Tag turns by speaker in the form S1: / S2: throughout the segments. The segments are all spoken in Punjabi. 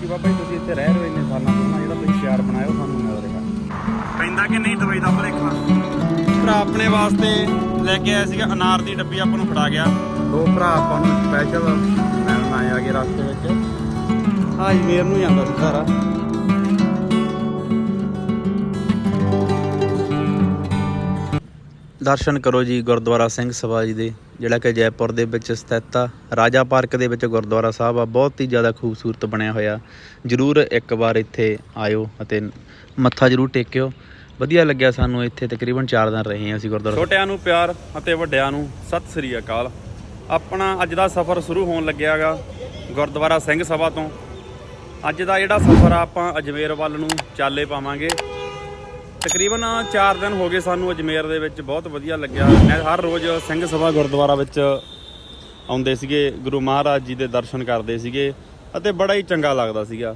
S1: ਬਾਕੀ ਬਾਬਾ ਜੀ ਤੁਸੀਂ ਇੱਥੇ ਰਹਿ ਰਹੇ ਹੋ ਇੰਨੇ ਸਾਲਾਂ ਤੋਂ ਨਾ ਜਿਹੜਾ ਤੁਸੀਂ ਪਿਆਰ ਬਣਾਇਆ ਉਹ ਸਾਨੂੰ ਮਿਲ ਰਿਹਾ ਪੈਂਦਾ ਕਿ ਨਹੀਂ ਦਵਾਈ ਦਾ ਭਲੇਖਾ? ਭਰਾ ਆਪਣੇ ਵਾਸਤੇ ਲੈ ਕੇ ਆਇਆ ਸੀਗਾ ਅਨਾਰ ਦੀ ਡੱਬੀ ਆਪਾਂ ਨੂੰ ਫੜਾ ਗਿਆ। ਦੋ ਭਰਾ ਆਪਾਂ ਨੂੰ ਸਪੈਸ਼ਲ ਮਿਲਣ ਆਏ ਆਗੇ ਰਸਤੇ ਵਿੱਚ। ਹਾਂ ਜੀ ਮੇਰ ਨੂੰ ਜਾਂਦਾ ਸੀ ਸਾਰਾ। ਦਰਸ਼ਨ ਕਰੋ ਜੀ ਗੁਰਦੁਆਰਾ ਸਿੰਘ ਸਭਾ ਜੀ ਦੇ, ਜਿਹੜਾ ਕਿ ਜੈਪੁਰ ਦੇ ਵਿੱਚ ਸਥਿਤ ਆ। ਰਾਜਾ ਪਾਰਕ ਦੇ ਵਿੱਚ ਗੁਰਦੁਆਰਾ ਸਾਹਿਬ ਆ, ਬਹੁਤ ਹੀ ਜ਼ਿਆਦਾ ਖੂਬਸੂਰਤ ਬਣਿਆ ਹੋਇਆ। ਜਰੂਰ ਇੱਕ ਵਾਰ ਇੱਥੇ ਆਇਓ ਅਤੇ ਮੱਥਾ ਜਰੂਰ ਟੇਕਿਓ। ਵਧੀਆ ਲੱਗਿਆ ਸਾਨੂੰ ਇੱਥੇ ਤਕਰੀਬਨ 4 ਦਿਨ ਰਹੇ ਹਾਂ ਅਸੀਂ ਗੁਰਦੁਆਰਾ ਛੋਟਿਆਂ ਨੂੰ ਪਿਆਰ ਅਤੇ ਵੱਡਿਆਂ ਨੂੰ ਸਤਿ ਸ੍ਰੀ ਅਕਾਲ। ਆਪਣਾ ਅੱਜ ਦਾ ਸਫ਼ਰ ਸ਼ੁਰੂ ਹੋਣ ਲੱਗਿਆਗਾ ਗੁਰਦੁਆਰਾ ਸਿੰਘ ਸਭਾ ਤੋਂ। ਅੱਜ ਦਾ ਜਿਹੜਾ ਸਫ਼ਰ ਆ, ਆਪਾਂ ਅਜਮੇਰ ਵੱਲ ਨੂੰ ਚਾਲੇ ਪਾਵਾਂਗੇ। ਤਕਰੀਬਨ 4 ਦਿਨ ਹੋ ਗਏ ਸਾਨੂੰ ਅਜਮੇਰ ਦੇ ਵਿੱਚ ਬਹੁਤ ਵਧੀਆ ਲੱਗਿਆ। ਮੈਂ ਹਰ ਰੋਜ਼ ਸਿੰਘ ਸਭਾ ਗੁਰਦੁਆਰਾ ਵਿੱਚ ਆਉਂਦੇ ਸੀਗੇ, ਗੁਰੂ ਮਹਾਰਾਜ ਜੀ ਦੇ ਦਰਸ਼ਨ ਕਰਦੇ ਸੀਗੇ ਅਤੇ ਬੜਾ ਹੀ ਚੰਗਾ ਲੱਗਦਾ ਸੀਗਾ।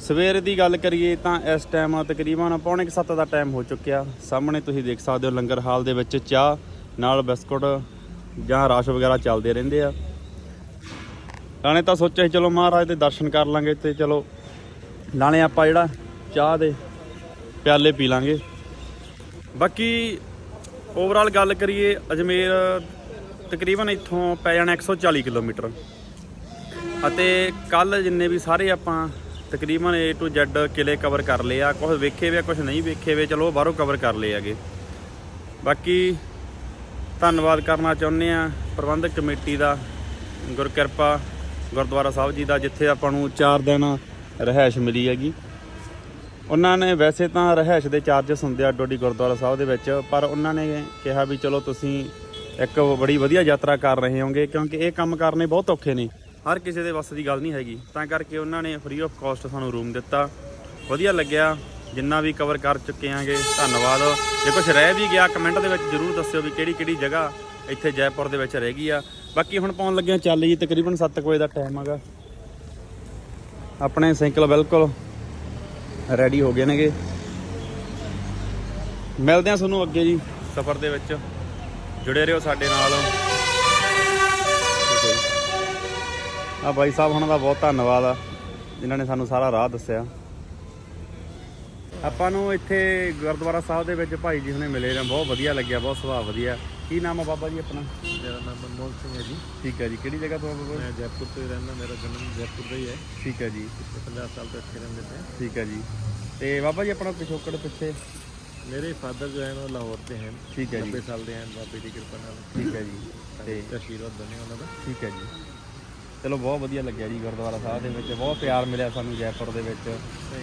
S1: ਸਵੇਰ ਦੀ ਗੱਲ ਕਰੀਏ ਤਾਂ ਇਸ ਟਾਈਮ ਤਕਰੀਬਨ ਪੌਣੇ 7 ਦਾ ਟਾਈਮ ਹੋ ਚੁੱਕਿਆ। ਸਾਹਮਣੇ ਤੁਸੀਂ ਦੇਖ ਸਕਦੇ ਹੋ ਲੰਗਰ ਹਾਲ ਦੇ ਵਿੱਚ ਚਾਹ, ਨਾਲ ਬਿਸਕੁਟ ਜਾਂ ਰਸ ਵਗੈਰਾ ਚੱਲਦੇ ਰਹਿੰਦੇ ਆ। ਨਾਲੇ ਤਾਂ ਸੋਚਿਆ ਸੀ, ਚਲੋ ਮਹਾਰਾਜ ਦੇ ਦਰਸ਼ਨ ਕਰ ਲਾਂਗੇ ਤੇ ਚਲੋ, ਨਾਲੇ ਆਪਾਂ ਜਿਹੜਾ ਚਾਹ ਦੇ ਪਿਆਲੇ ਪੀ ਲਾਂਗੇ। ਬਾਕੀ ਓਵਰਆਲ ਗੱਲ ਕਰੀਏ, ਅਜਮੇਰ ਤਕਰੀਬਨ ਇੱਥੋਂ ਪੈ ਜਾਣਾ 140 ਕਿਲੋਮੀਟਰ। ਅਤੇ ਕੱਲ ਜਿੰਨੇ ਵੀ ਸਾਰੇ ਆਪਾਂ ਤਕਰੀਬਨ A to Z ਕਿਲੇ ਕਵਰ ਕਰ ਲਏ ਆ ਕੁਝ ਵੇਖੇ ਵੀ ਆ ਕੁਝ ਨਹੀਂ ਵੇਖੇ ਵੀ, ਚਲੋ ਬਾਹਰੋਂ ਕਵਰ ਕਰ ਲਏ ਹੈਗੇ। ਬਾਕੀ ਧੰਨਵਾਦ ਕਰਨਾ ਚਾਹੁੰਦੇ ਆ ਪ੍ਰਬੰਧਕ ਕਮੇਟੀ ਦਾ, ਗੁਰਕਿਰਪਾ ਗੁਰਦੁਆਰਾ ਸਾਹਿਬ ਜੀ ਦਾ, ਜਿੱਥੇ ਆਪਾਂ ਨੂੰ 4 ਦਿਨ ਰਹਿائش ਮਿਲੀ ਹੈਗੀ। ਉਹਨਾਂ ਨੇ ਵੈਸੇ ਤਾਂ ਰਹਿائش ਦੇ ਚਾਰजेस ਹੁੰਦੇ ਆ ਡੋਡੀ ਗੁਰਦੁਆਰਾ ਸਾਹਿਬ ਦੇ ਵਿੱਚ, ਪਰ ਉਹਨਾਂ ਨੇ ਕਿਹਾ ਵੀ ਚਲੋ ਤੁਸੀਂ ਇੱਕ ਬੜੀ ਵਧੀਆ ਯਾਤਰਾ ਕਰ ਰਹੇ ਹੋਗੇ, ਕਿਉਂਕਿ ਇਹ ਕੰਮ ਕਰਨੇ ਬਹੁਤ ਔਖੇ ਨੇ। ਹਰ ਕਿਸੇ ਦੇ ਵੱਸ ਦੀ ਗੱਲ ਨਹੀਂ ਹੈਗੀ। ਤਾਂ ਕਰਕੇ ਉਹਨਾਂ ਨੇ ਫ੍ਰੀ ਆਫ ਕਾਸਟ ਸਾਨੂੰ ਰੂਮ ਦਿੱਤਾ। ਵਧੀਆ ਲੱਗਿਆ। ਜਿੰਨਾ ਵੀ ਕਵਰ ਕਰ ਚੁੱਕੇ ਆਂਗੇ, ਧੰਨਵਾਦ। ਜੇ ਕੁਝ ਰਹਿ ਵੀ ਗਿਆ ਕਮੈਂਟ ਦੇ ਵਿੱਚ ਜਰੂਰ ਦੱਸਿਓ ਵੀ ਕਿਹੜੀ ਕਿਹੜੀ ਜਗ੍ਹਾ ਇੱਥੇ ਜੈਪੁਰ ਦੇ ਵਿੱਚ ਰਹਿ ਗਈ ਆ। ਬਾਕੀ ਹੁਣ ਪਾਉਣ ਲੱਗਿਆ ਚੱਲ ਜੀ, ਤਕਰੀਬਨ 7 ਵਜੇ ਦਾ ਟਾਈਮ ਹੈਗਾ। ਆਪਣੇ ਸਾਈਕਲ ਬਿਲਕੁਲ ਰੈਡੀ ਹੋ ਗਏ ਨੇਗੇ। ਮਿਲਦੇ ਆ ਤੁਹਾਨੂੰ ਅੱਗੇ ਜੀ। ਸਫ਼ਰ ਦੇ ਵਿੱਚ। ਜੁੜੇ ਰਹੋ ਸਾਡੇ ਨਾਲ। ਆ ਬਾਈ ਸਾਹਿਬ ਹੁਣਾਂ ਦਾ ਬਹੁਤ ਧੰਨਵਾਦ ਆ ਜਿਨ੍ਹਾਂ ਨੇ ਸਾਨੂੰ ਸਾਰਾ ਰਾਹ ਦੱਸਿਆ। ਆਪਾਂ ਨੂੰ ਇੱਥੇ ਗੁਰਦੁਆਰਾ ਸਾਹਿਬ ਦੇ ਵਿੱਚ ਭਾਈ ਜੀ ਹੁਣੇ ਮਿਲੇ ਨੇ। ਬਹੁਤ ਵਧੀਆ ਲੱਗਿਆ ਬਹੁਤ ਸੁਭਾਅ ਵਧੀਆ। ਕੀ ਨਾਮ ਆ ਬਾਬਾ ਜੀ ਆਪਣਾ?
S2: ਮੇਰਾ ਨਾਮ ਮਨਮੋਹਨ ਸਿੰਘ ਹੈ ਜੀ।
S1: ਠੀਕ ਹੈ ਜੀ। ਕਿਹੜੀ ਜਗ੍ਹਾ ਤੋਂ ਆ
S2: ਮੈਂ ਜੈਪੁਰ ਤੋਂ ਹੀ ਰਹਿੰਦਾ ਮੇਰਾ ਜਨਮ ਜੈਪੁਰ ਦਾ ਹੀ ਹੈ।
S1: ਠੀਕ ਹੈ ਜੀ।
S2: ਪਿਛਲੇ 50 ਸਾਲ ਤੋਂ ਇੱਥੇ ਰਹਿੰਦੇ ਤੇ
S1: ਠੀਕ ਹੈ ਜੀ। ਤੇ ਬਾਬਾ ਜੀ ਆਪਣਾ ਪਿਛੋਕੜ ਪਿੱਛੇ?
S2: ਮੇਰੇ ਫਾਦਰ ਜੋ ਹੈ ਉਹ ਲਾਹੌਰ 'ਤੇ ਹਨ।
S1: ਠੀਕ ਹੈ ਜੀ।
S2: ਸਾਲ ਦੇ ਹਨ ਬਾਬੇ ਦੀ ਕਿਰਪਾ ਨਾਲ।
S1: ਠੀਕ ਹੈ ਜੀ। ਤੇ
S2: ਆਸ਼ੀਰਵਾਦ ਬਣੇ ਉਹਨਾਂ ਦਾ।
S1: ਠੀਕ ਹੈ ਜੀ। ਚਲੋ ਬਹੁਤ ਵਧੀਆ ਲੱਗਿਆ ਜੀ ਗੁਰਦੁਆਰਾ ਸਾਹਿਬ ਦੇ ਵਿੱਚ। ਬਹੁਤ ਪਿਆਰ ਮਿਲਿਆ ਸਾਨੂੰ ਜੈਪੁਰ ਦੇ ਵਿੱਚ।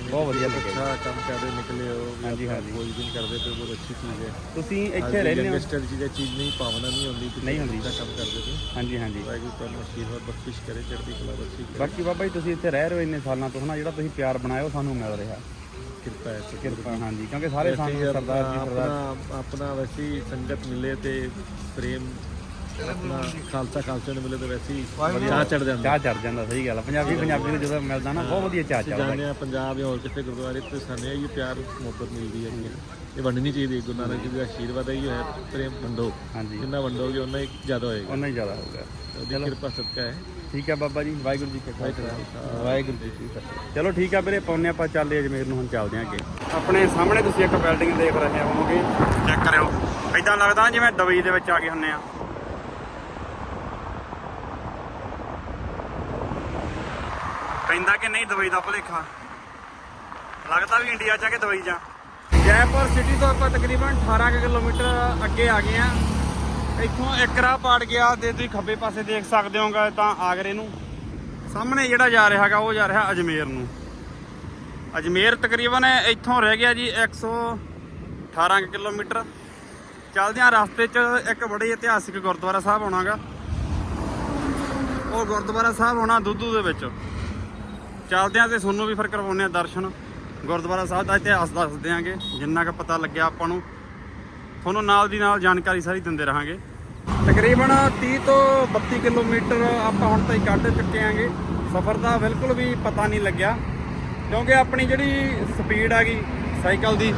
S1: ਬਹੁਤ ਵਧੀਆ ਲੱਗਿਆ
S2: ਅੱਛਾ ਕੰਮ ਕਰਦੇ ਨਿਕਲੇ ਹੋ
S1: ਹਾਂਜੀ, ਹਾਂਜੀ।
S2: ਕੋਈ ਦਿਨ ਕਰਦੇ ਤੇ ਬਹੁਤ ਅੱਛੀ ਚੀਜ਼ ਹੈ।
S1: ਤੁਸੀਂ ਇੱਥੇ ਰਹਿੰਦੇ ਹੋ?
S2: ਯੰਗਸਟਰ ਜੀ ਦੀ ਚੀਜ਼ ਨਹੀਂ ਪਾਵਨਾ ਨਹੀਂ ਹੁੰਦੀ ਤੁਸੀਂ
S1: ਨਹੀਂ ਹੁੰਦੀ।
S2: ਕੰਮ ਕਰਦੇ ਤੇ
S1: ਹਾਂਜੀ ਹਾਂਜੀ।
S2: ਵਾਹਿਗੁਰੂ ਤੁਹਾਨੂੰ ਆਸ਼ੀਰਵਾਦ ਬਖਸ਼ਿਸ਼ ਕਰੇ ਚੜ੍ਹਦੀ ਕਲਾ ਬਖਸ਼ਿਸ਼ ਕਰੇ
S1: ਬਾਕੀ ਬਾਬਾ ਜੀ ਤੁਸੀਂ ਇੱਥੇ ਰਹਿ ਰਹੇ ਹੋ ਇੰਨੇ ਸਾਲਾਂ ਤੋਂ ਹਨਾ? ਜਿਹੜਾ ਤੁਸੀਂ ਪਿਆਰ ਬਣਾਇਆ ਉਹ ਸਾਨੂੰ ਮਿਲ ਰਿਹਾ।
S2: ਕਿਰਪਾ ਹੈ।
S1: ਕਿਰਪਾ ਹਾਂਜੀ ਕਿਉਂਕਿ ਸਾਰੇ ਸਾਨੂੰ ਸਰਦਾਰ ਜੀ ਸਰਦਾਰ
S2: ਆਪਣਾ ਆਪਣਾ ਵੈਸੇ ਸੰਗਤ ਮਿਲੇ ਤੇ ਪ੍ਰੇਮ ਆਪਣਾ ਖਾਲਸਾ ਖਾਲਸੇ ਨੂੰ ਮਿਲੇ ਤੇ ਵੈਸੇ ਹੀ ਚਾਹ ਚੜ ਜਾਂਦਾ
S1: ਚਾਹ ਚੜ ਜਾਂਦਾ ਸਹੀ ਗੱਲ ਆ। ਪੰਜਾਬੀ ਪੰਜਾਬੀ ਨੂੰ ਜਦੋਂ ਮਿਲਦਾ ਨਾ ਬਹੁਤ ਵਧੀਆ ਚਾਹ ਚੜਦਾ
S2: ਜਾਣਦੇ ਆ ਪੰਜਾਬ ਜਾਂ ਹੋਰ ਕਿਸੇ ਗੁਰਦੁਆਰੇ ਤੇ ਸਾਨੂੰ ਇਹ ਪਿਆਰ ਮੁਹੱਬਤ ਮਿਲਦੀ ਹੈ ਇਹ ਵੰਡਣੀ ਚਾਹੀਦੀ ਹੈ ਗੁਰੂ ਨਾਨਕ ਜੀ ਦਾ ਆਸ਼ੀਰਵਾਦ ਹੈ ਇਹ ਹੈ ਪ੍ਰੇਮ ਵੰਡੋ।
S1: ਹਾਂਜੀ।
S2: ਜਿੰਨਾ ਵੰਡੋਗੇ ਉਨਾ ਹੀ ਜ਼ਿਆਦਾ ਹੋਏਗਾ।
S1: ਉਹਨਾਂ ਹੀ ਜ਼ਿਆਦਾ ਹੋਊਗਾ।
S2: ਉਹਦੀ ਕਿਰਪਾ ਸਦਕਾ ਹੈ।
S1: ਠੀਕ ਹੈ ਬਾਬਾ ਜੀ ਵਾਹਿਗੁਰੂ ਜੀ ਕਾ ਖਾਲਸਾ। ਵਾਹਿਗੁਰੂ ਜੀ ਕੀ ਫਤਿਹ। ਚਲੋ ਠੀਕ ਆ ਵੀਰੇ ਪੌਨੇ ਆਪਾਂ ਚੱਲਦੇ ਅਜਮੇਰ ਨੂੰ ਹੁਣ ਚੱਲਦੇ ਆਂ ਅੱਗੇ। ਆਪਣੇ ਸਾਹਮਣੇ ਤੁਸੀਂ ਇੱਕ ਬਿਲਡਿੰਗ ਦੇਖ ਰਹੇ ਹੋਵੋਗੇ। ਚੈੱਕ ਕਰਿਓ। ਇਦਾਂ ਲੱਗਦਾ ਜਿਵੇਂ ਦੁਬਈ ਦੇ ਵਿੱਚ ਆ ਗਏ ਹੁੰਨੇ ਆ। ਪੈਂਦਾ ਕਿ ਨਹੀਂ ਦੁਬਈ ਦਾ ਭਲੇਖਾ? ਲੱਗਦਾ ਵੀ ਇੰਡੀਆ ਚ ਕੇ ਦੁਬਈ ਜਾ ਜੈਪੁਰ ਸਿਟੀ ਤੋਂ ਆਪਾਂ ਤਕਰੀਬਨ 18 ਕਿਲੋਮੀਟਰ ਅੱਗੇ ਆ ਗਏ ਆ। ਇੱਥੋਂ ਇੱਕ ਰਾਹ ਪਾੜ ਗਿਆ ਤੇ ਤੁਸੀਂ ਖੱਬੇ ਪਾਸੇ ਦੇਖ ਸਕਦੇ ਹੋਗਾ ਤਾਂ ਆਗਰੇ ਨੂੰ। ਸਾਹਮਣੇ ਜਿਹੜਾ ਜਾ ਰਿਹਾ ਹੈਗਾ, ਉਹ ਜਾ ਰਿਹਾ ਅਜਮੇਰ ਨੂੰ। ਅਜਮੇਰ ਤਕਰੀਬਨ ਇੱਥੋਂ ਰਹਿ ਗਿਆ ਜੀ 118 ਕੁ ਕਿਲੋਮੀਟਰ। ਚੱਲਦਿਆਂ ਰਸਤੇ 'ਚ ਇੱਕ ਬੜੇ ਇਤਿਹਾਸਿਕ ਗੁਰਦੁਆਰਾ ਸਾਹਿਬ ਆਉਣਾਗਾ ਉਹ ਗੁਰਦੁਆਰਾ ਸਾਹਿਬ ਹੋਣਾ ਦੁੱਧੂ ਦੇ ਵਿੱਚ। ਚੱਲਦੇ ਚੱਲਦਿਆਂ ਤੇ ਤੁਹਾਨੂੰ ਵੀ ਫਿਰ ਕਰਵਾਉਂਦੇ ਆ ਦਰਸ਼ਨ। ਗੁਰਦੁਆਰਾ ਸਾਹਿਬ ਦਾ ਇਤਿਹਾਸ ਦੱਸ ਦਿਆਂਗੇ, ਜਿੰਨਾ ਕੁ ਪਤਾ ਲੱਗਿਆ ਆਪਾਂ ਨੂੰ। ਤੁਹਾਨੂੰ ਨਾਲ ਦੀ ਨਾਲ ਜਾਣਕਾਰੀ ਸਾਰੀ ਦਿੰਦੇ ਰਹਾਂਗੇ। ਤਕਰੀਬਨ 30 ਤੋਂ 32 ਕਿਲੋਮੀਟਰ ਆਪਾਂ ਹੁਣ ਤਾਈਂ ਕੱਢ ਚੁੱਕੇ ਆਂਗੇ। ਸਫ਼ਰ ਦਾ ਬਿਲਕੁਲ ਵੀ ਪਤਾ ਨਹੀਂ ਲੱਗਿਆ। ਕਿਉਂਕਿ ਆਪਣੀ ਜਿਹੜੀ ਸਪੀਡ ਹੈਗੀ ਸਾਈਕਲ ਦੀ,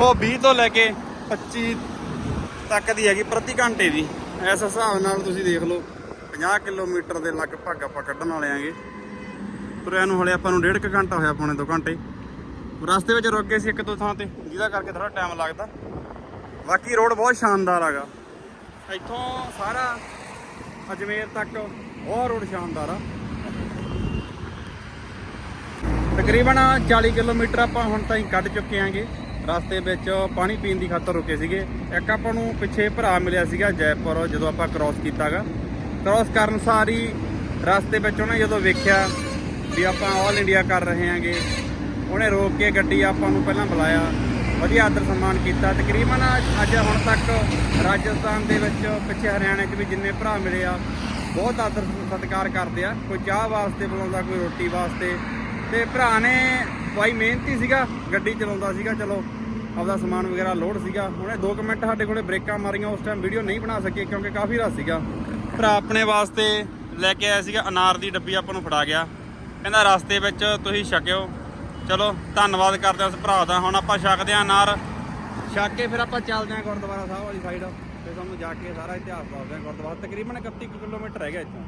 S1: ਉਹ 20 ਤੋਂ ਲੈ ਕੇ 25 ਤੱਕ ਦੀ ਹੈਗੀ ਪ੍ਰਤੀ ਘੰਟੇ ਦੀ। ਇਸ ਹਿਸਾਬ ਨਾਲ ਤੁਸੀਂ ਦੇਖ ਲਓ 50 ਕਿਲੋਮੀਟਰ ਦੇ ਲਗਭਗ ਆਪਾਂ ਕੱਢਣ ਵਾਲੇ ਆਂਗੇ। ਤੁਰਿਆ ਨੂੰ ਹਲੇ ਆਪਾਂ ਨੂੰ ਡੇਢ ਕੁ ਘੰਟਾ ਹੋਇਆ ਪੌਣੇ 2 ਘੰਟੇ। ਰਸਤੇ ਵਿੱਚ ਰੁਕ ਗਏ ਸੀ ਇੱਕ ਦੋ ਥਾਂ ਤੇ, ਜਿਹਦਾ ਕਰਕੇ ਥੋੜਾ ਟਾਈਮ ਲੱਗਦਾ। ਬਾਕੀ ਰੋਡ ਬਹੁਤ ਸ਼ਾਨਦਾਰ ਹੈਗਾ। ਇੱਥੋਂ ਸਾਰਾ ਅਜਮੇਰ ਤੱਕ ਉਹ ਰੋਡ ਸ਼ਾਨਦਾਰ ਆ। ਤਕਰੀਬਨ 40 ਕਿਲੋਮੀਟਰ ਆਪਾਂ ਹੁਣ ਤਾਈਂ ਕੱਢ ਚੁੱਕੇ ਆਂਗੇ। ਰਸਤੇ ਵਿੱਚ ਪਾਣੀ ਪੀਣ ਦੀ ਖਾਤਰ ਰੁਕੇ ਸੀਗੇ। ਇੱਕ ਆਪਾਂ ਨੂੰ ਪਿੱਛੇ ਭਰਾ ਮਿਲਿਆ ਸੀਗਾ ਜੈਪੁਰ, ਜਦੋਂ ਆਪਾਂ ਕ੍ਰਾਸ ਕੀਤਾਗਾ ਕ੍ਰਾਸ ਕਰਨ ਸਾਰੀ ਰਸਤੇ ਵਿੱਚ ਉਹਨੇ ਜਦੋਂ ਵੇਖਿਆ ਵੀ ਆਪਾਂ ਆਲ ਇੰਡੀਆ ਕਰ ਰਹੇ ਹਾਂਗੇ। ਉਹਨੇ ਰੋਕ ਕੇ ਗੱਡੀ ਆਪਾਂ ਨੂੰ ਪਹਿਲਾਂ ਬੁਲਾਇਆ। ਵਧੀਆ ਆਦਰ ਸਨਮਾਨ ਕੀਤਾ। ਤਕਰੀਬਨ ਅੱਜ ਹੁਣ ਤੱਕ ਰਾਜਸਥਾਨ ਦੇ ਵਿੱਚ ਪਿੱਛੇ ਹਰਿਆਣੇ 'ਚ ਵੀ ਜਿੰਨੇ ਭਰਾ ਮਿਲੇ ਆ, ਬਹੁਤ ਆਦਰ ਸਤਿਕਾਰ ਕਰਦੇ ਆ। ਕੋਈ ਚਾਹ ਵਾਸਤੇ ਬੁਲਾਉਂਦਾ, ਕੋਈ ਰੋਟੀ ਵਾਸਤੇ। ਤੇ ਭਰਾ ਨੇ ਬਾਈ ਮਿਹਨਤੀ ਸੀਗਾ, ਗੱਡੀ ਚਲਾਉਂਦਾ ਸੀਗਾ। ਚਲੋ, ਆਪਦਾ ਸਮਾਨ ਵਗੈਰਾ ਲੋਡ ਸੀਗਾ। ਉਹਨੇ 2 ਮਿੰਟ ਸਾਡੇ ਕੋਲੇ ਬ੍ਰੇਕਾਂ ਮਾਰੀਆਂ। ਉਸ ਟਾਈਮ ਵੀਡੀਓ ਨਹੀਂ ਬਣਾ ਸਕੇ ਕਿਉਂਕਿ ਕਾਫੀ ਰਸ਼ ਸੀਗਾ। ਭਰਾ ਆਪਣੇ ਵਾਸਤੇ ਲੈ ਕੇ ਆਇਆ ਸੀਗਾ। ਅਨਾਰ ਦੀ ਡੱਬੀ ਆਪਾਂ ਨੂੰ ਫੜਾ ਗਿਆ। ਕਹਿੰਦਾ ਰਸਤੇ ਵਿੱਚ ਤੁਸੀਂ ਛਕਿਓ। ਚਲੋ ਧੰਨਵਾਦ ਕਰਦੇ ਹਾਂ ਉਸ ਭਰਾ ਦਾ। ਹੁਣ ਆਪਾਂ ਛਕਦੇ ਹਾਂ ਅਨਾਰ ਛਕ ਕੇ ਫਿਰ ਆਪਾਂ ਚੱਲਦੇ ਹਾਂ ਗੁਰਦੁਆਰਾ ਸਾਹਿਬ ਵਾਲੀ ਸਾਈਡ ਤੇ ਤੁਹਾਨੂੰ ਜਾ ਕੇ ਸਾਰਾ ਇਤਿਹਾਸ ਦੱਸਦੇ ਹਾਂ ਗੁਰਦੁਆਰਾ। ਤਕਰੀਬਨ 31 ਕੁ ਕਿਲੋਮੀਟਰ ਹੈਗਾ ਇੱਥੋਂ।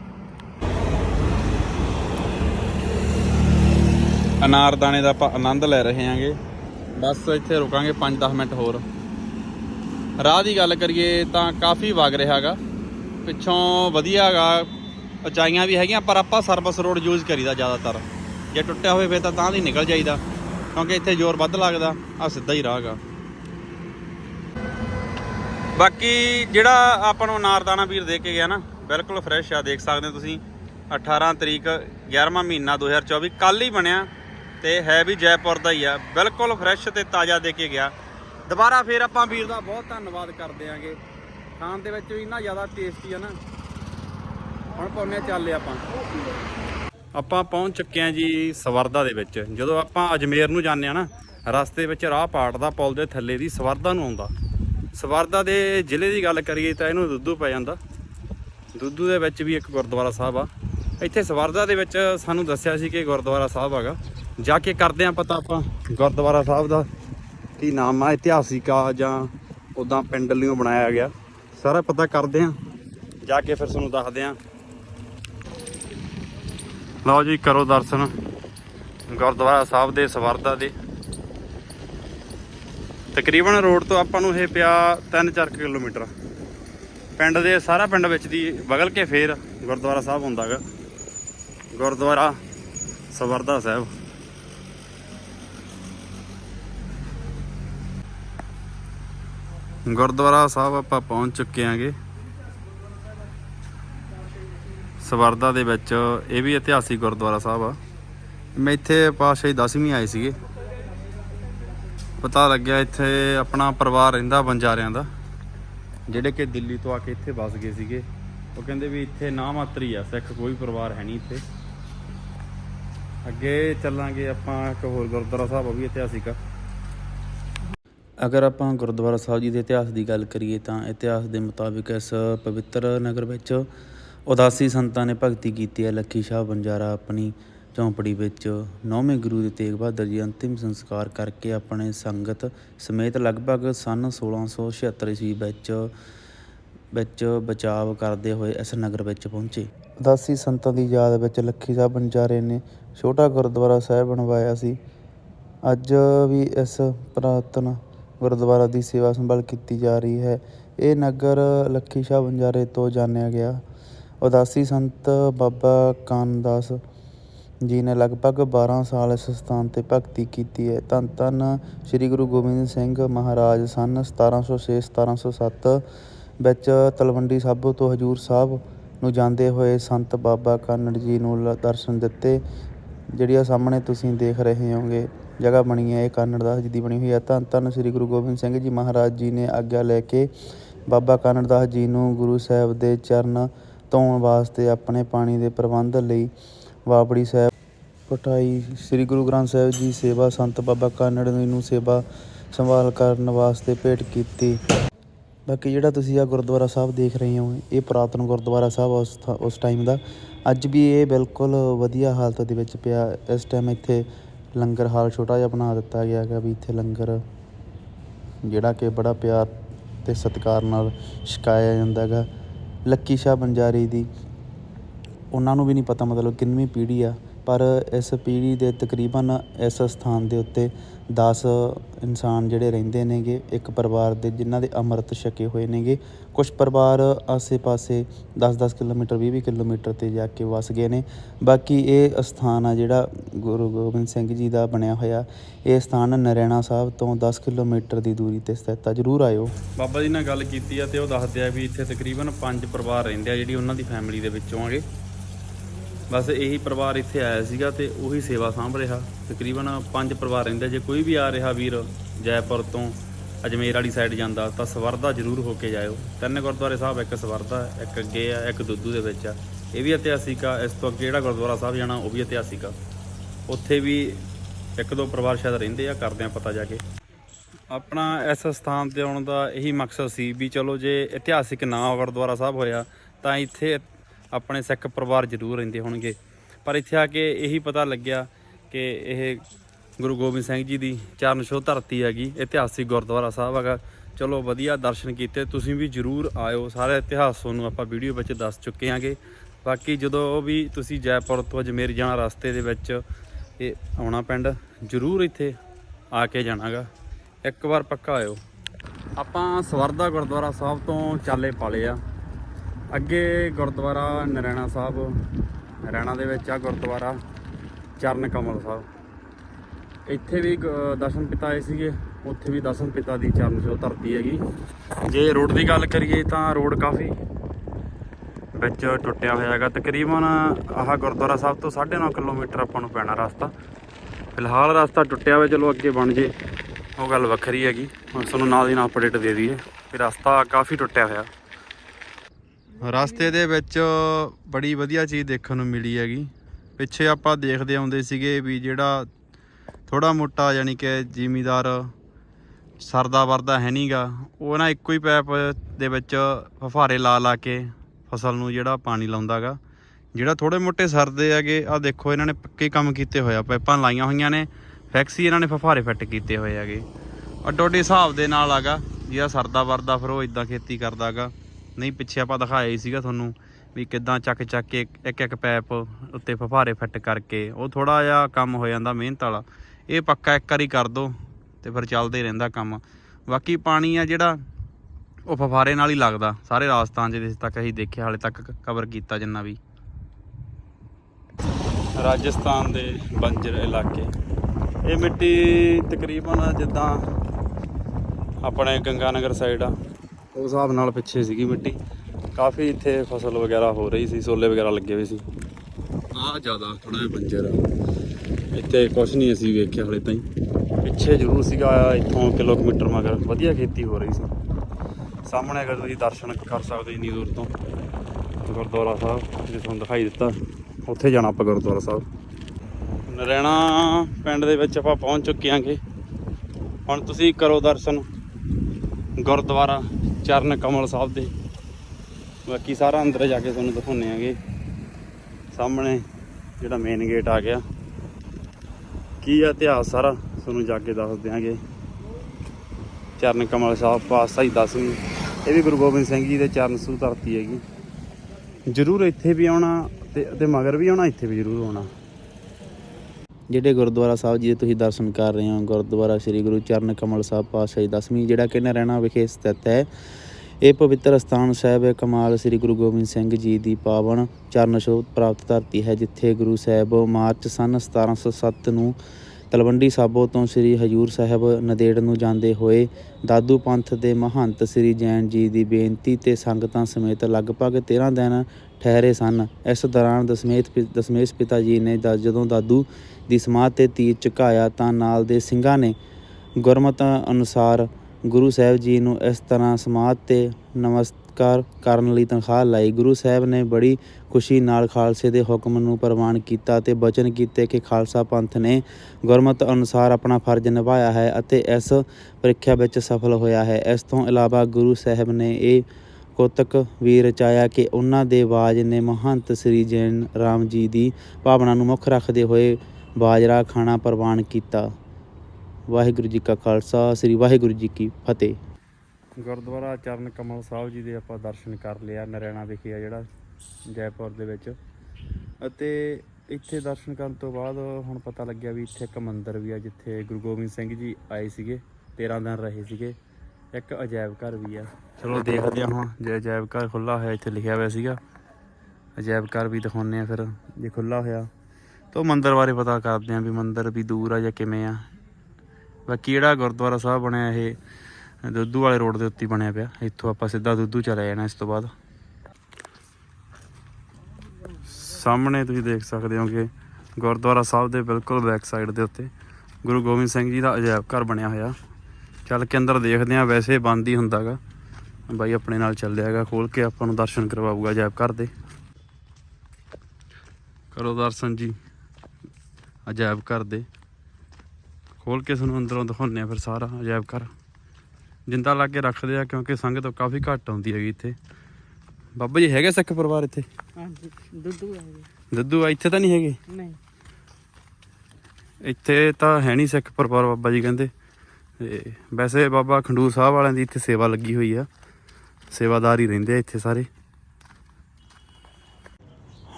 S1: ਅਨਾਰ ਦਾਣੇ ਦਾ ਆਪਾਂ ਆਨੰਦ ਲੈ ਰਹੇ ਹਾਂਗੇ। ਬਸ ਇੱਥੇ ਰੁਕਾਂਗੇ 5-10 ਮਿੰਟ ਹੋਰ। ਰਾਹ ਦੀ ਗੱਲ ਕਰੀਏ ਤਾਂ ਕਾਫੀ ਵਗ ਰਿਹਾਗਾ ਪਿੱਛੋਂ ਵਧੀਆਗਾ ਉਚਾਈਆਂ ਵੀ ਹੈਗੀਆਂ, ਪਰ ਆਪਾਂ ਸਰਵਿਸ ਰੋਡ ਯੂਜ਼ ਕਰੀਦਾ ਜ਼ਿਆਦਾਤਰ। ਜੇ ਟੁੱਟਿਆ ਹੋਵੇ ਫਿਰ ਤਾਂ ਤਾਂ ਦੀ ਨਿਕਲ ਜਾਈਦਾ, ਕਿਉਂਕਿ ਇੱਥੇ ਜ਼ੋਰ ਵੱਧ ਲੱਗਦਾ ਆ ਸਿੱਧਾ ਹੀ ਰਾਹਗਾ ਬਾਕੀ ਜਿਹੜਾ ਆਪਾਂ ਨੂੰ ਅਨਾਰਦਾਨਾ ਵੀਰ ਦੇ ਕੇ ਗਿਆ ਨਾ, ਬਿਲਕੁਲ ਫਰੈਸ਼ ਆ, ਦੇਖ ਸਕਦੇ ਹੋ ਤੁਸੀਂ। 18 ਤਰੀਕ 11ਵਾਂ ਮਹੀਨਾ 2024 ਕੱਲ ਹੀ ਬਣਿਆ ਤੇ ਹੈ ਵੀ ਜੈਪੁਰ ਦਾ ਹੀ ਆ। ਬਿਲਕੁਲ ਫਰੈਸ਼ ਤੇ ਤਾਜ਼ਾ ਦੇ ਕੇ ਗਿਆ। ਦੁਬਾਰਾ ਫੇਰ ਆਪਾਂ ਵੀਰ ਦਾ ਬਹੁਤ ਧੰਨਵਾਦ ਕਰਦੇ ਆਂਗੇ। ਖਾਣ ਦੇ ਵਿੱਚ ਵੀ ਇੰਨਾ ਜ਼ਿਆਦਾ ਟੇਸਟੀ ਆ ਨਾ। ਹੁਣ ਪਾਉਨੇ ਚੱਲੇ ਆਪਾਂ। ਆਪਾਂ ਪਹੁੰਚ ਚੁੱਕੇ ਆ ਜੀ ਸਵਰਦਾ ਦੇ ਵਿੱਚ। ਜਦੋਂ ਆਪਾਂ ਅਜਮੇਰ ਨੂੰ ਜਾਂਦੇ ਆ ਨਾ, ਰਸਤੇ ਵਿੱਚ ਰਾਹ ਪਾਟ ਦਾ ਪੁਲ ਦੇ ਥੱਲੇ ਦੀ ਸਵਰਦਾ ਨੂੰ ਆਉਂਦਾ। ਸਵਰਦਾ ਦੇ ਜ਼ਿਲ੍ਹੇ ਦੀ ਗੱਲ ਕਰੀਏ ਤਾਂ ਇਹਨੂੰ ਦੁੱਧੂ ਪੈ ਜਾਂਦਾ। ਦੁੱਧੂ ਦੇ ਵਿੱਚ ਵੀ ਇੱਕ ਗੁਰਦੁਆਰਾ ਸਾਹਿਬ ਆ। ਇੱਥੇ ਸਵਰਦਾ ਦੇ ਵਿੱਚ ਸਾਨੂੰ ਦੱਸਿਆ ਸੀ ਕਿ ਗੁਰਦੁਆਰਾ ਸਾਹਿਬ ਹੈਗਾ। ਜਾ ਕੇ ਕਰਦੇ ਆ ਪਤਾ ਆਪਾਂ ਗੁਰਦੁਆਰਾ ਸਾਹਿਬ ਦਾ ਕੀ ਨਾਮ ਆ, ਇਤਿਹਾਸਿਕ ਆ ਜਾਂ ਉਦਾਂ ਪਿੰਡ ਲਈਓ ਬਣਾਇਆ ਗਿਆ। ਸਾਰਾ ਪਤਾ ਕਰਦੇ ਆ ਜਾ ਕੇ ਫਿਰ ਤੁਹਾਨੂੰ ਦੱਸਦੇ ਆ ਲਓ ਜੀ, ਕਰੋ ਦਰਸ਼ਨ। ਗੁਰਦੁਆਰਾ ਸਾਹਿਬ ਦੇ ਸਵਰਦਾ ਦੇ। ਤਕਰੀਬਨ ਰੋਡ ਤੋਂ ਆਪਾਂ ਨੂੰ ਇਹ ਪਿਆ 3-4 ਕਿਲੋਮੀਟਰ। ਪਿੰਡ ਦੇ ਸਾਰਾ ਪਿੰਡ ਵਿੱਚ ਦੀ ਬਗਲ ਕੇ ਫੇਰ ਗੁਰਦੁਆਰਾ ਸਾਹਿਬ ਹੁੰਦਾਗਾ ਗੁਰਦੁਆਰਾ ਸਵਰਦਾ ਸਾਹਿਬ। ਗੁਰਦੁਆਰਾ ਸਾਹਿਬ ਆਪਾਂ ਪਹੁੰਚ ਚੁੱਕੇ ਆਂਗੇ। ਸਵਰਦਾ ਦੇ ਵਿੱਚ ਇਹ ਵੀ ਇਤਿਹਾਸਿਕ ਗੁਰਦੁਆਰਾ ਸਾਹਿਬ ਆ। ਮੈਂ ਇੱਥੇ ਪਾਸ਼ਾਹੀ 10ਵੀਂ ਆਏ ਸੀਗੇ। ਪਤਾ ਲੱਗਿਆ ਇੱਥੇ ਆਪਣਾ ਪਰਿਵਾਰ ਰਹਿੰਦਾ ਬੰਜਾਰਿਆਂ ਦਾ, ਜਿਹੜੇ ਕਿ ਦਿੱਲੀ ਤੋਂ ਆ ਕੇ ਇੱਥੇ ਵਸ ਗਏ ਸੀਗੇ। ਉਹ ਕਹਿੰਦੇ ਵੀ ਇੱਥੇ ਨਾ ਮਾਤਰੀ ਆ, ਸਿੱਖ ਕੋਈ ਪਰਿਵਾਰ ਹੈ ਨਹੀਂ ਇੱਥੇ। ਅੱਗੇ ਚੱਲਾਂਗੇ ਆਪਾਂ ਇੱਕ ਹੋਰ ਗੁਰਦੁਆਰਾ ਸਾਹਿਬ, ਉਹ ਵੀ ਇਤਿਹਾਸਿਕ ਆ।
S3: ਅਗਰ ਆਪਾਂ ਗੁਰਦੁਆਰਾ ਸਾਹਿਬ ਜੀ ਦੇ ਇਤਿਹਾਸ ਦੀ ਗੱਲ ਕਰੀਏ ਤਾਂ ਇਤਿਹਾਸ ਦੇ ਮੁਤਾਬਿਕ ਇਸ ਪਵਿੱਤਰ ਨਗਰ ਵਿੱਚ ਉਦਾਸੀ ਸੰਤਾਂ ਨੇ ਭਗਤੀ ਕੀਤੀ ਹੈ। ਲੱਖੀ ਸ਼ਾਹ ਬੰਜਾਰਾ ਆਪਣੀ ਝੌਂਪੜੀ ਵਿੱਚ ਨੌਵੇਂ ਗੁਰੂ ਦੇ ਤੇਗ ਬਹਾਦਰ ਜੀ ਅੰਤਿਮ ਸੰਸਕਾਰ ਕਰਕੇ ਆਪਣੇ ਸੰਗਤ ਸਮੇਤ ਲਗਭਗ ਸਨ 1676 ਈਸਵੀ ਵਿੱਚ ਵਿੱਚ ਬਚਾਵ ਕਰਦੇ ਹੋਏ ਇਸ ਨਗਰ ਵਿੱਚ ਪਹੁੰਚੇ। ਉਦਾਸੀ ਸੰਤਾਂ ਦੀ ਯਾਦ ਵਿੱਚ ਲੱਖੀ ਸ਼ਾਹ ਬੰਜਾਰੇ ਨੇ ਛੋਟਾ ਗੁਰਦੁਆਰਾ ਸਾਹਿਬ ਬਣਵਾਇਆ ਸੀ। ਅੱਜ ਵੀ ਇਸ ਪੁਰਾਤਨ ਗੁਰਦੁਆਰਾ ਦੀ ਸੇਵਾ ਸੰਭਾਲ ਕੀਤੀ ਜਾ ਰਹੀ ਹੈ। ਇਹ ਨਗਰ ਲੱਖੀ ਸ਼ਾਹ ਬੰਜਾਰੇ ਤੋਂ ਜਾਣਿਆ ਗਿਆ। ਉਦਾਸੀ ਸੰਤ ਬਾਬਾ ਕਾਨਦਾਸ ਜੀ ਨੇ ਲਗਭਗ 12 ਸਾਲ ਇਸ ਸਥਾਨ ਤੇ ਭਗਤੀ ਕੀਤੀ ਹੈ। ਧੰਨ ਧੰਨ ਸ੍ਰੀ ਗੁਰੂ ਗੋਬਿੰਦ ਸਿੰਘ ਮਹਾਰਾਜ ਸਨ 1706 1707 ਵਿੱਚ ਤਲਵੰਡੀ ਸਾਬੋ ਤੋਂ ਹਜੂਰ ਸਾਹਿਬ ਨੂੰ ਜਾਂਦੇ ਹੋਏ ਸੰਤ ਬਾਬਾ ਕਾਨੜ ਜੀ ਨੂੰ ਲ- ਦਰਸ਼ਨ ਦਿੱਤੇ। ਜਿਹੜੀ ਆ ਸਾਹਮਣੇ ਤੁਸੀਂ ਦੇਖ ਰਹੇ ਹੋਗੇ, ਜਗ੍ਹਾ ਬਣੀ ਹੈ ਇਹ ਕਾਨੜ ਦਾਸ ਜੀ ਦੀ ਬਣੀ ਹੋਈ ਹੈ। ਧੰਨ ਧੰਨ ਸ੍ਰੀ ਗੁਰੂ ਗੋਬਿੰਦ ਸਿੰਘ ਜੀ ਮਹਾਰਾਜ ਜੀ ਨੇ ਆਗਿਆ ਲੈ ਕੇ ਬਾਬਾ ਕਾਨੜ ਦਾਸ ਜੀ ਨੂੰ ਗੁਰੂ ਸਾਹਿਬ ਦੇ ਚਰਨ ਧੋਣ ਵਾਸਤੇ ਆਪਣੇ ਪਾਣੀ ਦੇ ਪ੍ਰਬੰਧ ਲਈ ਵਾਪੜੀ ਸਾਹਿਬ ਪਟਾਈ, ਸ੍ਰੀ ਗੁਰੂ ਗ੍ਰੰਥ ਸਾਹਿਬ ਜੀ ਸੇਵਾ ਸੰਤ ਬਾਬਾ ਕਾਨੜ ਜੀ ਨੂੰ ਸੇਵਾ ਸੰਭਾਲ ਕਰਨ ਵਾਸਤੇ ਭੇਟ ਕੀਤੀ। ਬਾਕੀ ਜਿਹੜਾ ਤੁਸੀਂ ਆ ਗੁਰਦੁਆਰਾ ਸਾਹਿਬ ਦੇਖ ਰਹੇ ਹੋ, ਇਹ ਪੁਰਾਤਨ ਗੁਰਦੁਆਰਾ ਸਾਹਿਬ ਉਸ ਥਾ- ਉਸ ਟਾਈਮ ਦਾ। ਅੱਜ ਵੀ ਇਹ ਬਿਲਕੁਲ ਵਧੀਆ ਹਾਲਤ ਦੇ ਵਿੱਚ ਪਿਆ। ਇਸ ਟਾਈਮ ਇੱਥੇ ਲੰਗਰ ਹਾਲ ਛੋਟਾ ਜਿਹਾ ਬਣਾ ਦਿੱਤਾ ਗਿਆ ਹੈਗਾ ਵੀ ਇੱਥੇ ਲੰਗਰ, ਜਿਹੜਾ ਕਿ ਬੜਾ ਪਿਆਰ ਤੇ ਸਤਿਕਾਰ ਨਾਲ ਛਕਾਇਆ ਜਾਂਦਾ ਹੈਗਾ। ਲੱਕੀ ਸ਼ਾਹ ਬੰਜਾਰੀ ਦੀ। ਉਹਨਾਂ ਨੂੰ ਵੀ ਨਹੀਂ ਪਤਾ ਮਤਲਬ ਕਿੰਨਵੀਂ ਪੀੜ੍ਹੀ ਆ, ਪਰ ਇਸ ਪੀੜ੍ਹੀ ਦੇ ਤਕਰੀਬਨ ਇਸ ਸਥਾਨ ਦੇ ਉੱਤੇ 10 ਇਨਸਾਨ ਜਿਹੜੇ ਰਹਿੰਦੇ ਨੇਗੇ, ਇੱਕ ਪਰਿਵਾਰ ਦੇ ਜਿਨ੍ਹਾਂ ਦੇ ਅੰਮ੍ਰਿਤ ਛਕੇ ਹੋਏ ਨੇਗੇ। ਕੁਛ ਪਰਿਵਾਰ ਆਸੇ-ਪਾਸੇ ਦਸ ਦਸ ਕਿਲੋਮੀਟਰ, ਵੀਹ ਵੀਹ ਕਿਲੋਮੀਟਰ ਤੇ ਜਾ ਕੇ ਵੱਸ ਗਏ ਨੇ। ਬਾਕੀ ਇਹ ਅਸਥਾਨ ਆ ਜਿਹੜਾ ਗੁਰੂ ਗੋਬਿੰਦ ਸਿੰਘ ਜੀ ਦਾ ਬਣਿਆ ਹੋਇਆ। ਇਹ ਸਥਾਨ ਨਰੈਣਾ ਸਾਹਿਬ ਤੋਂ 10 ਕਿਲੋਮੀਟਰ ਦੀ ਦੂਰੀ ਤੇ ਸਥਿਤ ਆ। ਜਰੂਰ ਆਇਓ।
S1: ਬਾਬਾ ਜੀ ਨਾਲ ਗੱਲ ਕੀਤੀ ਆ ਤੇ ਉਹ ਦੱਸਦੇ ਆ ਵੀ ਇੱਥੇ ਤਕਰੀਬਨ 5 ਪਰਿਵਾਰ ਰਹਿੰਦੇ ਆ ਜਿਹੜੀ ਉਹਨਾਂ ਦੀ ਫੈਮਿਲੀ ਦੇ ਵਿੱਚੋਂ ਆਗੇ। ਬਸ ਇਹੀ ਪਰਿਵਾਰ ਇੱਥੇ ਆਇਆ ਸੀਗਾ ਤੇ ਉਹੀ ਸੇਵਾ ਸਾਂਭ ਰਿਹਾ। ਤਕਰੀਬਨ ਪੰਜ ਪਰਿਵਾਰ ਰਹਿੰਦੇ ਜੇ ਕੋਈ ਵੀ ਆ ਰਿਹਾ ਵੀਰ ਜੈਪੁਰ ਤੋਂ ਅਜਮੇਰ ਵਾਲੀ ਸਾਈਡ ਜਾਂਦਾ, ਤਾਂ ਸਵਰਦਾ ਜ਼ਰੂਰ ਹੋ ਕੇ ਜਾਇਓ। ਤਿੰਨ ਗੁਰਦੁਆਰੇ ਸਾਹਿਬ, ਇੱਕ ਸਵਰਦਾ ਇੱਕ ਅੱਗੇ ਆ, ਇੱਕ ਦੁੱਧੂ ਦੇ ਵਿੱਚ ਆ। ਇਹ ਵੀ ਇਤਿਹਾਸਿਕ ਆ, ਇਸ ਤੋਂ ਅੱਗੇ ਜਿਹੜਾ ਗੁਰਦੁਆਰਾ ਸਾਹਿਬ ਜਾਣਾ, ਉਹ ਵੀ ਇਤਿਹਾਸਿਕ ਆ। ਉੱਥੇ ਵੀ ਇੱਕ ਦੋ ਪਰਿਵਾਰ ਸ਼ਾਇਦ ਰਹਿੰਦੇ ਆ, ਕਰਦੇ ਆ ਪਤਾ ਜਾ ਕੇ। ਆਪਣਾ ਇਸ ਸਥਾਨ ਤੇ ਆਉਣ ਦਾ ਇਹੀ ਮਕਸਦ ਸੀ ਵੀ ਚਲੋ ਜੇ ਇਤਿਹਾਸਿਕ ਨਾ ਗੁਰਦੁਆਰਾ ਸਾਹਿਬ ਹੋਇਆ, ਤਾਂ ਇੱਥੇ ਆਪਣੇ ਸਿੱਖ ਪਰਿਵਾਰ ਜ਼ਰੂਰ ਰਹਿੰਦੇ ਹੋਣਗੇ। ਪਰ ਇੱਥੇ ਆ ਕੇ ਇਹੀ ਪਤਾ ਲੱਗਿਆ ਕਿ ਇਹ ਗੁਰੂ ਗੋਬਿੰਦ ਸਿੰਘ ਜੀ ਦੀ ਚਰਨ ਛੋਹ ਧਰਤੀ ਹੈਗੀ, ਇਤਿਹਾਸਿਕ ਗੁਰਦੁਆਰਾ ਸਾਹਿਬ ਹੈਗਾ। ਚਲੋ ਵਧੀਆ ਦਰਸ਼ਨ ਕੀਤੇ, ਤੁਸੀਂ ਵੀ ਜ਼ਰੂਰ ਆਇਓ। ਸਾਰਾ ਇਤਿਹਾਸ ਤੁਹਾਨੂੰ ਆਪਾਂ ਵੀਡੀਓ ਵਿੱਚ ਦੱਸ ਚੁੱਕੇ ਆਂਗੇ ਬਾਕੀ ਜਦੋਂ ਵੀ ਤੁਸੀਂ ਜੈਪੁਰ ਤੋਂ ਅਜਮੇਰ ਜਾਣਾ, ਰਸਤੇ ਦੇ ਵਿੱਚ ਇਹ ਆਉਣਾ ਪਿੰਡ, ਜ਼ਰੂਰ ਇੱਥੇ ਆ ਕੇ ਜਾਣਾਗਾ। ਇੱਕ ਵਾਰ ਪੱਕਾ ਆਇਓ। ਆਪਾਂ ਸਵਰਦਾ ਗੁਰਦੁਆਰਾ ਸਾਹਿਬ ਤੋਂ ਚਾਲੇ ਪਾਲੇ ਆ। ਅੱਗੇ ਗੁਰਦੁਆਰਾ ਨਰੈਣਾ ਸਾਹਿਬ ਨਰੈਣਾ ਦੇ ਵਿੱਚ ਆ ਗੁਰਦੁਆਰਾ ਚਰਨ ਕਮਲ ਸਾਹਿਬ। ਇੱਥੇ ਵੀ ਗ- ਦਸ਼ਮ ਪਿਤਾ ਆਏ ਸੀਗੇ। ਉੱਥੇ ਵੀ ਦਸ਼ਮ ਪਿਤਾ ਦੀ ਚਰਨ ਛੋਹ ਧਰਤੀ ਹੈਗੀ। ਜੇ ਰੋਡ ਦੀ ਗੱਲ ਕਰੀਏ ਤਾਂ ਰੋਡ ਕਾਫੀ ਵਿੱਚ ਟੁੱਟਿਆ ਹੋਇਆ ਹੈਗਾ। ਤਕਰੀਬਨ ਆਹ ਗੁਰਦੁਆਰਾ ਸਾਹਿਬ ਤੋਂ 9.5 ਕਿਲੋਮੀਟਰ ਆਪਾਂ ਨੂੰ ਪੈਣਾ ਰਸਤਾ। ਫਿਲਹਾਲ ਰਸਤਾ ਟੁੱਟਿਆ ਹੋਇਆ, ਚਲੋ ਅੱਗੇ ਬਣ ਜੇ। ਉਹ ਗੱਲ ਵੱਖਰੀ ਹੈਗੀ। ਹੁਣ ਤੁਹਾਨੂੰ ਨਾਲ ਦੀ ਨਾਲ ਅਪਡੇਟ ਦੇ ਦਈਏ ਵੀ ਰਸਤਾ ਕਾਫੀ ਟੁੱਟਿਆ ਹੋਇਆ। ਰਸਤੇ ਦੇ ਵਿੱਚ ਬੜੀ ਵਧੀਆ ਚੀਜ਼ ਦੇਖਣ ਨੂੰ ਮਿਲੀ ਹੈਗੀ। ਪਿੱਛੇ ਆਪਾਂ ਦੇਖਦੇ ਆਉਂਦੇ ਸੀਗੇ ਵੀ ਜਿਹੜਾ ਥੋੜਾ ਮੋਟਾ ਯਾਨੀ ਕਿ ਜ਼ਿਮੀਦਾਰ ਸਰਦਾ ਵਰਦਾ ਹੈ ਨਹੀਂਗਾ ਉਹ ਨਾ ਇੱਕੋ ਹੀ ਪੈਪ ਦੇ ਵਿੱਚ ਫਫਾਰੇ ਲਾ ਲਾ ਕੇ ਫਸਲ ਨੂੰ ਜਿਹੜਾ ਪਾਣੀ ਲਾਉਂਦਾਗਾ। ਜਿਹੜਾ ਥੋੜੇ ਮੋਟੇ ਸਰਦੇ ਹੈਗੇ ਆ ਦੇਖੋ ਇਹਨਾਂ ਨੇ ਪੱਕੇ ਕੰਮ ਕੀਤੇ ਹੋਇਆ ਪਾਈਪਾਂ ਲਾਈਆਂ ਹੋਈਆਂ ਨੇ, ਫੈਕਸੀ ਇਹਨਾਂ ਨੇ ਫਫਾਰੇ ਫਿੱਟ ਕੀਤੇ ਹੋਏ ਹੈਗੇ। ਅੱਡੋ ਅੱਡੇ ਹਿਸਾਬ ਦੇ ਨਾਲ ਆਗਾ, ਜਿਹੜਾ ਸਰਦਾ ਵਰਦਾ ਫਿਰ ਉਹ ਇਦਾਂ ਖੇਤੀ ਕਰਦਾਗਾ। ਨਹੀਂ, ਪਿੱਛੇ ਆਪਾਂ ਦਿਖਾਇਆ ਹੀ ਸੀਗਾ ਤੁਹਾਨੂੰ ਵੀ ਕਿਦਾਂ ਚੱਕ ਚੱਕ ਕੇ ਇੱਕ ਇੱਕ ਪੈਪ ਉੱਤੇ ਫਫਾਰੇ ਫਿੱਟ ਕਰਕੇ, ਉਹ ਥੋੜਾ ਜਿਹਾ ਕੰਮ ਹੋ ਜਾਂਦਾ ਮਿਹਨਤ ਵਾਲਾ। ਇਹ ਪੱਕਾ ਇੱਕ ਵਾਰੀ ਕਰ ਦੋ ਤੇ ਫਿਰ ਚੱਲਦਾ ਹੀ ਰਹਿੰਦਾ ਕੰਮ। ਬਾਕੀ ਪਾਣੀ ਆ ਜਿਹੜਾ, ਉਹ ਫਫਾਰੇ ਨਾਲ ਹੀ ਲੱਗਦਾ। ਸਾਰੇ ਰਾਜਸਥਾਨ ਚ ਜਿਸ ਤੱਕ ਅਸੀਂ ਦੇਖਿਆ, ਹਾਲੇ ਤੱਕ ਕਵਰ ਕੀਤਾ ਜਿੰਨਾ ਵੀ। ਰਾਜਸਥਾਨ ਦੇ ਬੰਜਰ ਇਲਾਕੇ। ਇਹ ਮਿੱਟੀ ਤਕਰੀਬਨ ਜਿੱਦਾਂ ਆਪਣੇ ਗੰਗਾਨਗਰ ਸਾਈਡ ਆ। ਉਸ ਹਿਸਾਬ ਨਾਲ ਪਿੱਛੇ ਸੀਗੀ ਮਿੱਟੀ। ਕਾਫੀ ਇੱਥੇ ਫਸਲ ਵਗੈਰਾ ਹੋ ਰਹੀ ਸੀ ਸੋਲੇ ਵਗੈਰਾ ਲੱਗੇ ਹੋਏ ਸੀ। ਆਹ ਜ਼ਿਆਦਾ ਥੋੜਾ ਜਿਹਾ ਬੰਜਰ ਆ। ਇੱਥੇ ਕੁਝ ਨਹੀਂ ਅਸੀਂ ਵੇਖਿਆ ਹਲੇ ਤਾਈਂ। ਪਿੱਛੇ ਜ਼ਰੂਰ ਸੀਗਾ, ਇੱਥੋਂ ਕਿਲੋਮੀਟਰ ਮਗਰ। ਵਧੀਆ ਖੇਤੀ ਹੋ ਰਹੀ ਸੀ। ਸਾਹਮਣੇ ਅਗਰ ਤੁਸੀਂ ਦਰਸ਼ਨ ਕਰ ਸਕਦੇ ਇੰਨੀ ਦੂਰ ਤੋਂ, ਗੁਰਦੁਆਰਾ ਸਾਹਿਬ ਜੇ ਤੁਹਾਨੂੰ ਦਿਖਾਈ ਦਿੱਤਾ। ਉੱਥੇ ਜਾਣਾ ਆਪਾਂ ਗੁਰਦੁਆਰਾ ਸਾਹਿਬ। ਨਰੈਣਾ ਪਿੰਡ ਦੇ ਵਿੱਚ ਆਪਾਂ ਪਹੁੰਚ ਚੁੱਕੇ ਆਂਗੇ ਹੁਣ ਤੁਸੀਂ ਕਰੋ ਦਰਸ਼ਨ ਗੁਰਦੁਆਰਾ ਚਰਨ ਕਮਲ ਸਾਹਿਬ ਦੇ। ਬਾਕੀ ਸਾਰਾ ਅੰਦਰ ਜਾ ਕੇ ਤੁਹਾਨੂੰ ਦਿਖਾਉਂਦੇ ਆਂਗੇ ਸਾਹਮਣੇ ਜਿਹੜਾ ਮੇਨ ਗੇਟ ਆ ਗਿਆ। ਕੀ ਆ ਇਤਿਹਾਸ ਸਾਰਾ? ਤੁਹਾਨੂੰ ਜਾ ਕੇ ਦੱਸ ਦਿਆਂਗੇ। ਚਰਨ ਕਮਲ ਸਾਹਿਬ ਪਾਤਸ਼ਾਹੀ ਦਸਵੀਂ। ਇਹ ਵੀ ਗੁਰੂ ਗੋਬਿੰਦ ਸਿੰਘ ਜੀ ਦੇ ਚਰਨ ਸੂ ਧਰਤੀ ਹੈਗੀ। ਜ਼ਰੂਰ ਇੱਥੇ ਵੀ ਆਉਣਾ ਤੇ ਤੇ ਮਗਰ ਵੀ ਆਉਣਾ, ਇੱਥੇ ਵੀ ਜ਼ਰੂਰ ਆਉਣਾ।
S3: ਜਿਹੜੇ ਗੁਰਦੁਆਰਾ ਸਾਹਿਬ ਜੀ ਦੇ ਤੁਸੀਂ ਦਰਸ਼ਨ ਕਰ ਰਹੇ ਹੋ, ਗੁਰਦੁਆਰਾ ਸ੍ਰੀ ਗੁਰੂ ਚਰਨ ਕਮਲ ਸਾਹਿਬ ਪਾਤਸ਼ਾਹੀ ਦਸਵੀਂ, ਜਿਹੜਾ ਕਿ ਨਰੈਣਾ ਵਿਖੇ ਸਥਿਤ ਹੈ। ਇਹ ਪਵਿੱਤਰ ਅਸਥਾਨ ਸਾਹਿਬ ਕਮਾਲ ਸ੍ਰੀ ਗੁਰੂ ਗੋਬਿੰਦ ਸਿੰਘ ਜੀ ਦੀ ਪਾਵਨ ਚਰਨ ਛੋਹ ਪ੍ਰਾਪਤ ਧਰਤੀ ਹੈ, ਜਿੱਥੇ ਗੁਰੂ ਸਾਹਿਬ ਮਾਰਚ ਸਨ 1707 ਨੂੰ ਤਲਵੰਡੀ ਸਾਬੋ ਤੋਂ ਸ੍ਰੀ ਹਜੂਰ ਸਾਹਿਬ ਨਦੇੜ ਨੂੰ ਜਾਂਦੇ ਹੋਏ ਦਾਦੂ ਪੰਥ ਦੇ ਮਹੰਤ ਸ੍ਰੀ ਜੈਨ ਜੀ ਦੀ ਬੇਨਤੀ ਤੇ ਸੰਗਤਾਂ ਸਮੇਤ ਲਗਭਗ 13 ਦਿਨ ਠਹਿਰੇ ਸਨ। ਇਸ ਦੌਰਾਨ ਦਸਮੇਤ ਪਿ- ਦਸਮੇਸ਼ ਪਿਤਾ ਜੀ ਨੇ ਦਾ- ਜਦੋਂ ਦਾਦੂ ਦੀ ਸਮਾਧ ਤੇ ਤੀਰ ਝੁਕਾਇਆ ਤਾਂ ਨਾਲ ਦੇ ਸਿੰਘਾਂ ਨੇ ਗੁਰਮਤ ਅਨੁਸਾਰ ਗੁਰੂ ਸਾਹਿਬ ਜੀ ਨੂੰ ਇਸ ਤਰ੍ਹਾਂ ਸਮਾਧ ਤੇ ਨਮਸਕਾਰ ਕਰਨ ਲਈ ਤਨਖਾਹ ਲਾਈ। ਗੁਰੂ ਸਾਹਿਬ ਨੇ ਬੜੀ ਖੁਸ਼ੀ ਨਾਲ ਖਾਲਸੇ ਦੇ ਹੁਕਮ ਨੂੰ ਪ੍ਰਵਾਨ ਕੀਤਾ ਅਤੇ ਬਚਨ ਕੀਤੇ ਕਿ ਖਾਲਸਾ ਪੰਥ ਨੇ ਗੁਰਮਤ ਅਨੁਸਾਰ ਆਪਣਾ ਫਰਜ਼ ਨਿਭਾਇਆ ਹੈ ਅਤੇ ਇਸ ਪ੍ਰੀਖਿਆ ਵਿੱਚ ਸਫਲ ਹੋਇਆ ਹੈ। ਇਸ ਤੋਂ ਇਲਾਵਾ ਗੁਰੂ ਸਾਹਿਬ ਨੇ ਇਹ ਕੋਤਕ ਵੀ ਰਚਾਇਆ ਕਿ ਉਹਨਾਂ ਦੇ ਬਾਜ ਨੇ ਮਹੰਤ ਸ੍ਰੀ ਜੈਨ ਰਾਮ ਜੀ ਦੀ ਭਾਵਨਾ ਨੂੰ ਮੁੱਖ ਰੱਖਦੇ ਹੋਏ ਬਾਜਰਾ ਖਾਣਾ ਪ੍ਰਵਾਨ ਕੀਤਾ। ਵਾਹਿਗੁਰੂ ਜੀ ਕਾ ਖਾਲਸਾ, ਸ੍ਰੀ ਵਾਹਿਗੁਰੂ ਜੀ ਕੀ ਫਤਿਹ।
S1: ਗੁਰਦੁਆਰਾ ਚਰਨ ਕਮਲ ਸਾਹਿਬ ਜੀ ਦੇ ਆਪਾਂ ਦਰਸ਼ਨ ਕਰ ਲਿਆ, ਨਰੈਣਾ ਵਿਖੇ ਆ ਜਿਹੜਾ, ਜੈਪੁਰ ਦੇ ਵਿੱਚ। ਅਤੇ
S3: ਇੱਥੇ ਦਰਸ਼ਨ ਕਰਨ ਤੋਂ ਬਾਅਦ ਹੁਣ ਪਤਾ ਲੱਗਿਆ ਵੀ ਇੱਥੇ ਇੱਕ ਮੰਦਿਰ ਵੀ ਆ, ਜਿੱਥੇ ਗੁਰੂ ਗੋਬਿੰਦ ਸਿੰਘ ਜੀ ਆਏ ਸੀਗੇ 13 ਦਿਨ ਰਹੇ ਸੀਗੇ। ਇੱਕ ਅਜਾਇਬ ਘਰ ਵੀ ਆ। ਚਲੋ ਦੇਖਦੇ ਹਾਂ ਹੁਣ, ਜੇ ਅਜਾਇਬ ਘਰ ਖੁੱਲਾ ਹੋਇਆ, ਇੱਥੇ ਲਿਖਿਆ ਹੋਇਆ ਸੀਗਾ। ਅਜਾਇਬ ਘਰ ਵੀ ਦਿਖਾਉਂਦੇ ਆ ਫਿਰ, ਜੇ ਖੁੱਲਾ ਹੋਇਆ ਤਾਂ ਉਹ ਮੰਦਿਰ ਬਾਰੇ ਪਤਾ ਕਰਦੇ ਆ ਵੀ ਮੰਦਿਰ ਵੀ ਦੂਰ ਆ ਜਾਂ ਕਿਵੇਂ ਆ। ਬਾਕੀ ਜਿਹੜਾ ਗੁਰਦੁਆਰਾ ਸਾਹਿਬ ਬਣਿਆ ਇਹ? ਦੁੱਧੂ ਵਾਲੇ ਰੋਡ ਦੇ ਉੱਤੇ ਹੀ ਬਣਿਆ ਪਿਆ। ਇੱਥੋਂ ਆਪਾਂ ਸਿੱਧਾ ਦੁੱਧੂ ਚਲੇ ਜਾਣਾ ਇਸ ਤੋਂ ਬਾਅਦ। ਸਾਹਮਣੇ ਤੁਸੀਂ ਦੇਖ ਸਕਦੇ ਹੋ ਕਿ ਗੁਰਦੁਆਰਾ ਸਾਹਿਬ ਦੇ ਬਿਲਕੁਲ ਬੈਕ ਸਾਈਡ ਦੇ ਉੱਤੇ ਗੁਰੂ ਗੋਬਿੰਦ ਸਿੰਘ ਜੀ ਦਾ ਅਜਾਇਬ ਘਰ ਬਣਿਆ ਹੋਇਆ। ਚੱਲ ਕੇ ਅੰਦਰ ਦੇਖਦੇ ਆ ਵੈਸੇ ਬੰਦ ਹੀ ਹੁੰਦਾਗਾ ਬਾਈ ਆਪਣੇ ਨਾਲ ਚੱਲਿਆਗਾ ਖੋਲ ਕੇ ਆਪਾਂ ਨੂੰ ਦਰਸ਼ਨ ਕਰਵਾਊਗਾ ਅਜਾਇਬ ਘਰ ਦੇ। ਕਰੋ ਦਰਸ਼ਨ ਜੀ, ਅਜਾਇਬ ਘਰ ਦੇ। ਖੋਲ ਕੇ ਤੁਹਾਨੂੰ ਅੰਦਰੋਂ ਦਿਖਾਉਂਦੇ ਆ ਫਿਰ ਸਾਰਾ ਅਜਾਇਬ ਘਰ। ਜਿੰਦਾ ਲਾ ਕੇ ਰੱਖਦੇ ਆ ਕਿਉਂਕਿ ਸੰਗਤ ਕਾਫੀ ਘੱਟ ਆਉਂਦੀ ਹੈਗੀ ਇੱਥੇ। ਬਾਬਾ ਜੀ ਹੈਗੇ ਸਿੱਖ ਪਰਿਵਾਰ ਇੱਥੇ?
S4: ਹਾਂਜੀ ਦੁੱਧੂ ਆ
S3: ਇੱਥੇ ਤਾਂ ਨਹੀਂ ਹੈਗੇ?
S4: ਨਹੀਂ।
S3: ਇੱਥੇ ਤਾਂ ਹੈ ਨਹੀਂ ਸਿੱਖ ਪਰਿਵਾਰ ਬਾਬਾ ਜੀ ਕਹਿੰਦੇ। ਤੇ ਵੈਸੇ ਬਾਬਾ ਖੰਡੂਰ ਸਾਹਿਬ ਵਾਲਿਆਂ ਦੀ ਇੱਥੇ ਸੇਵਾ ਲੱਗੀ ਹੋਈ ਆ। ਸੇਵਾਦਾਰ ਹੀ ਰਹਿੰਦੇ ਆ ਇੱਥੇ ਸਾਰੇ।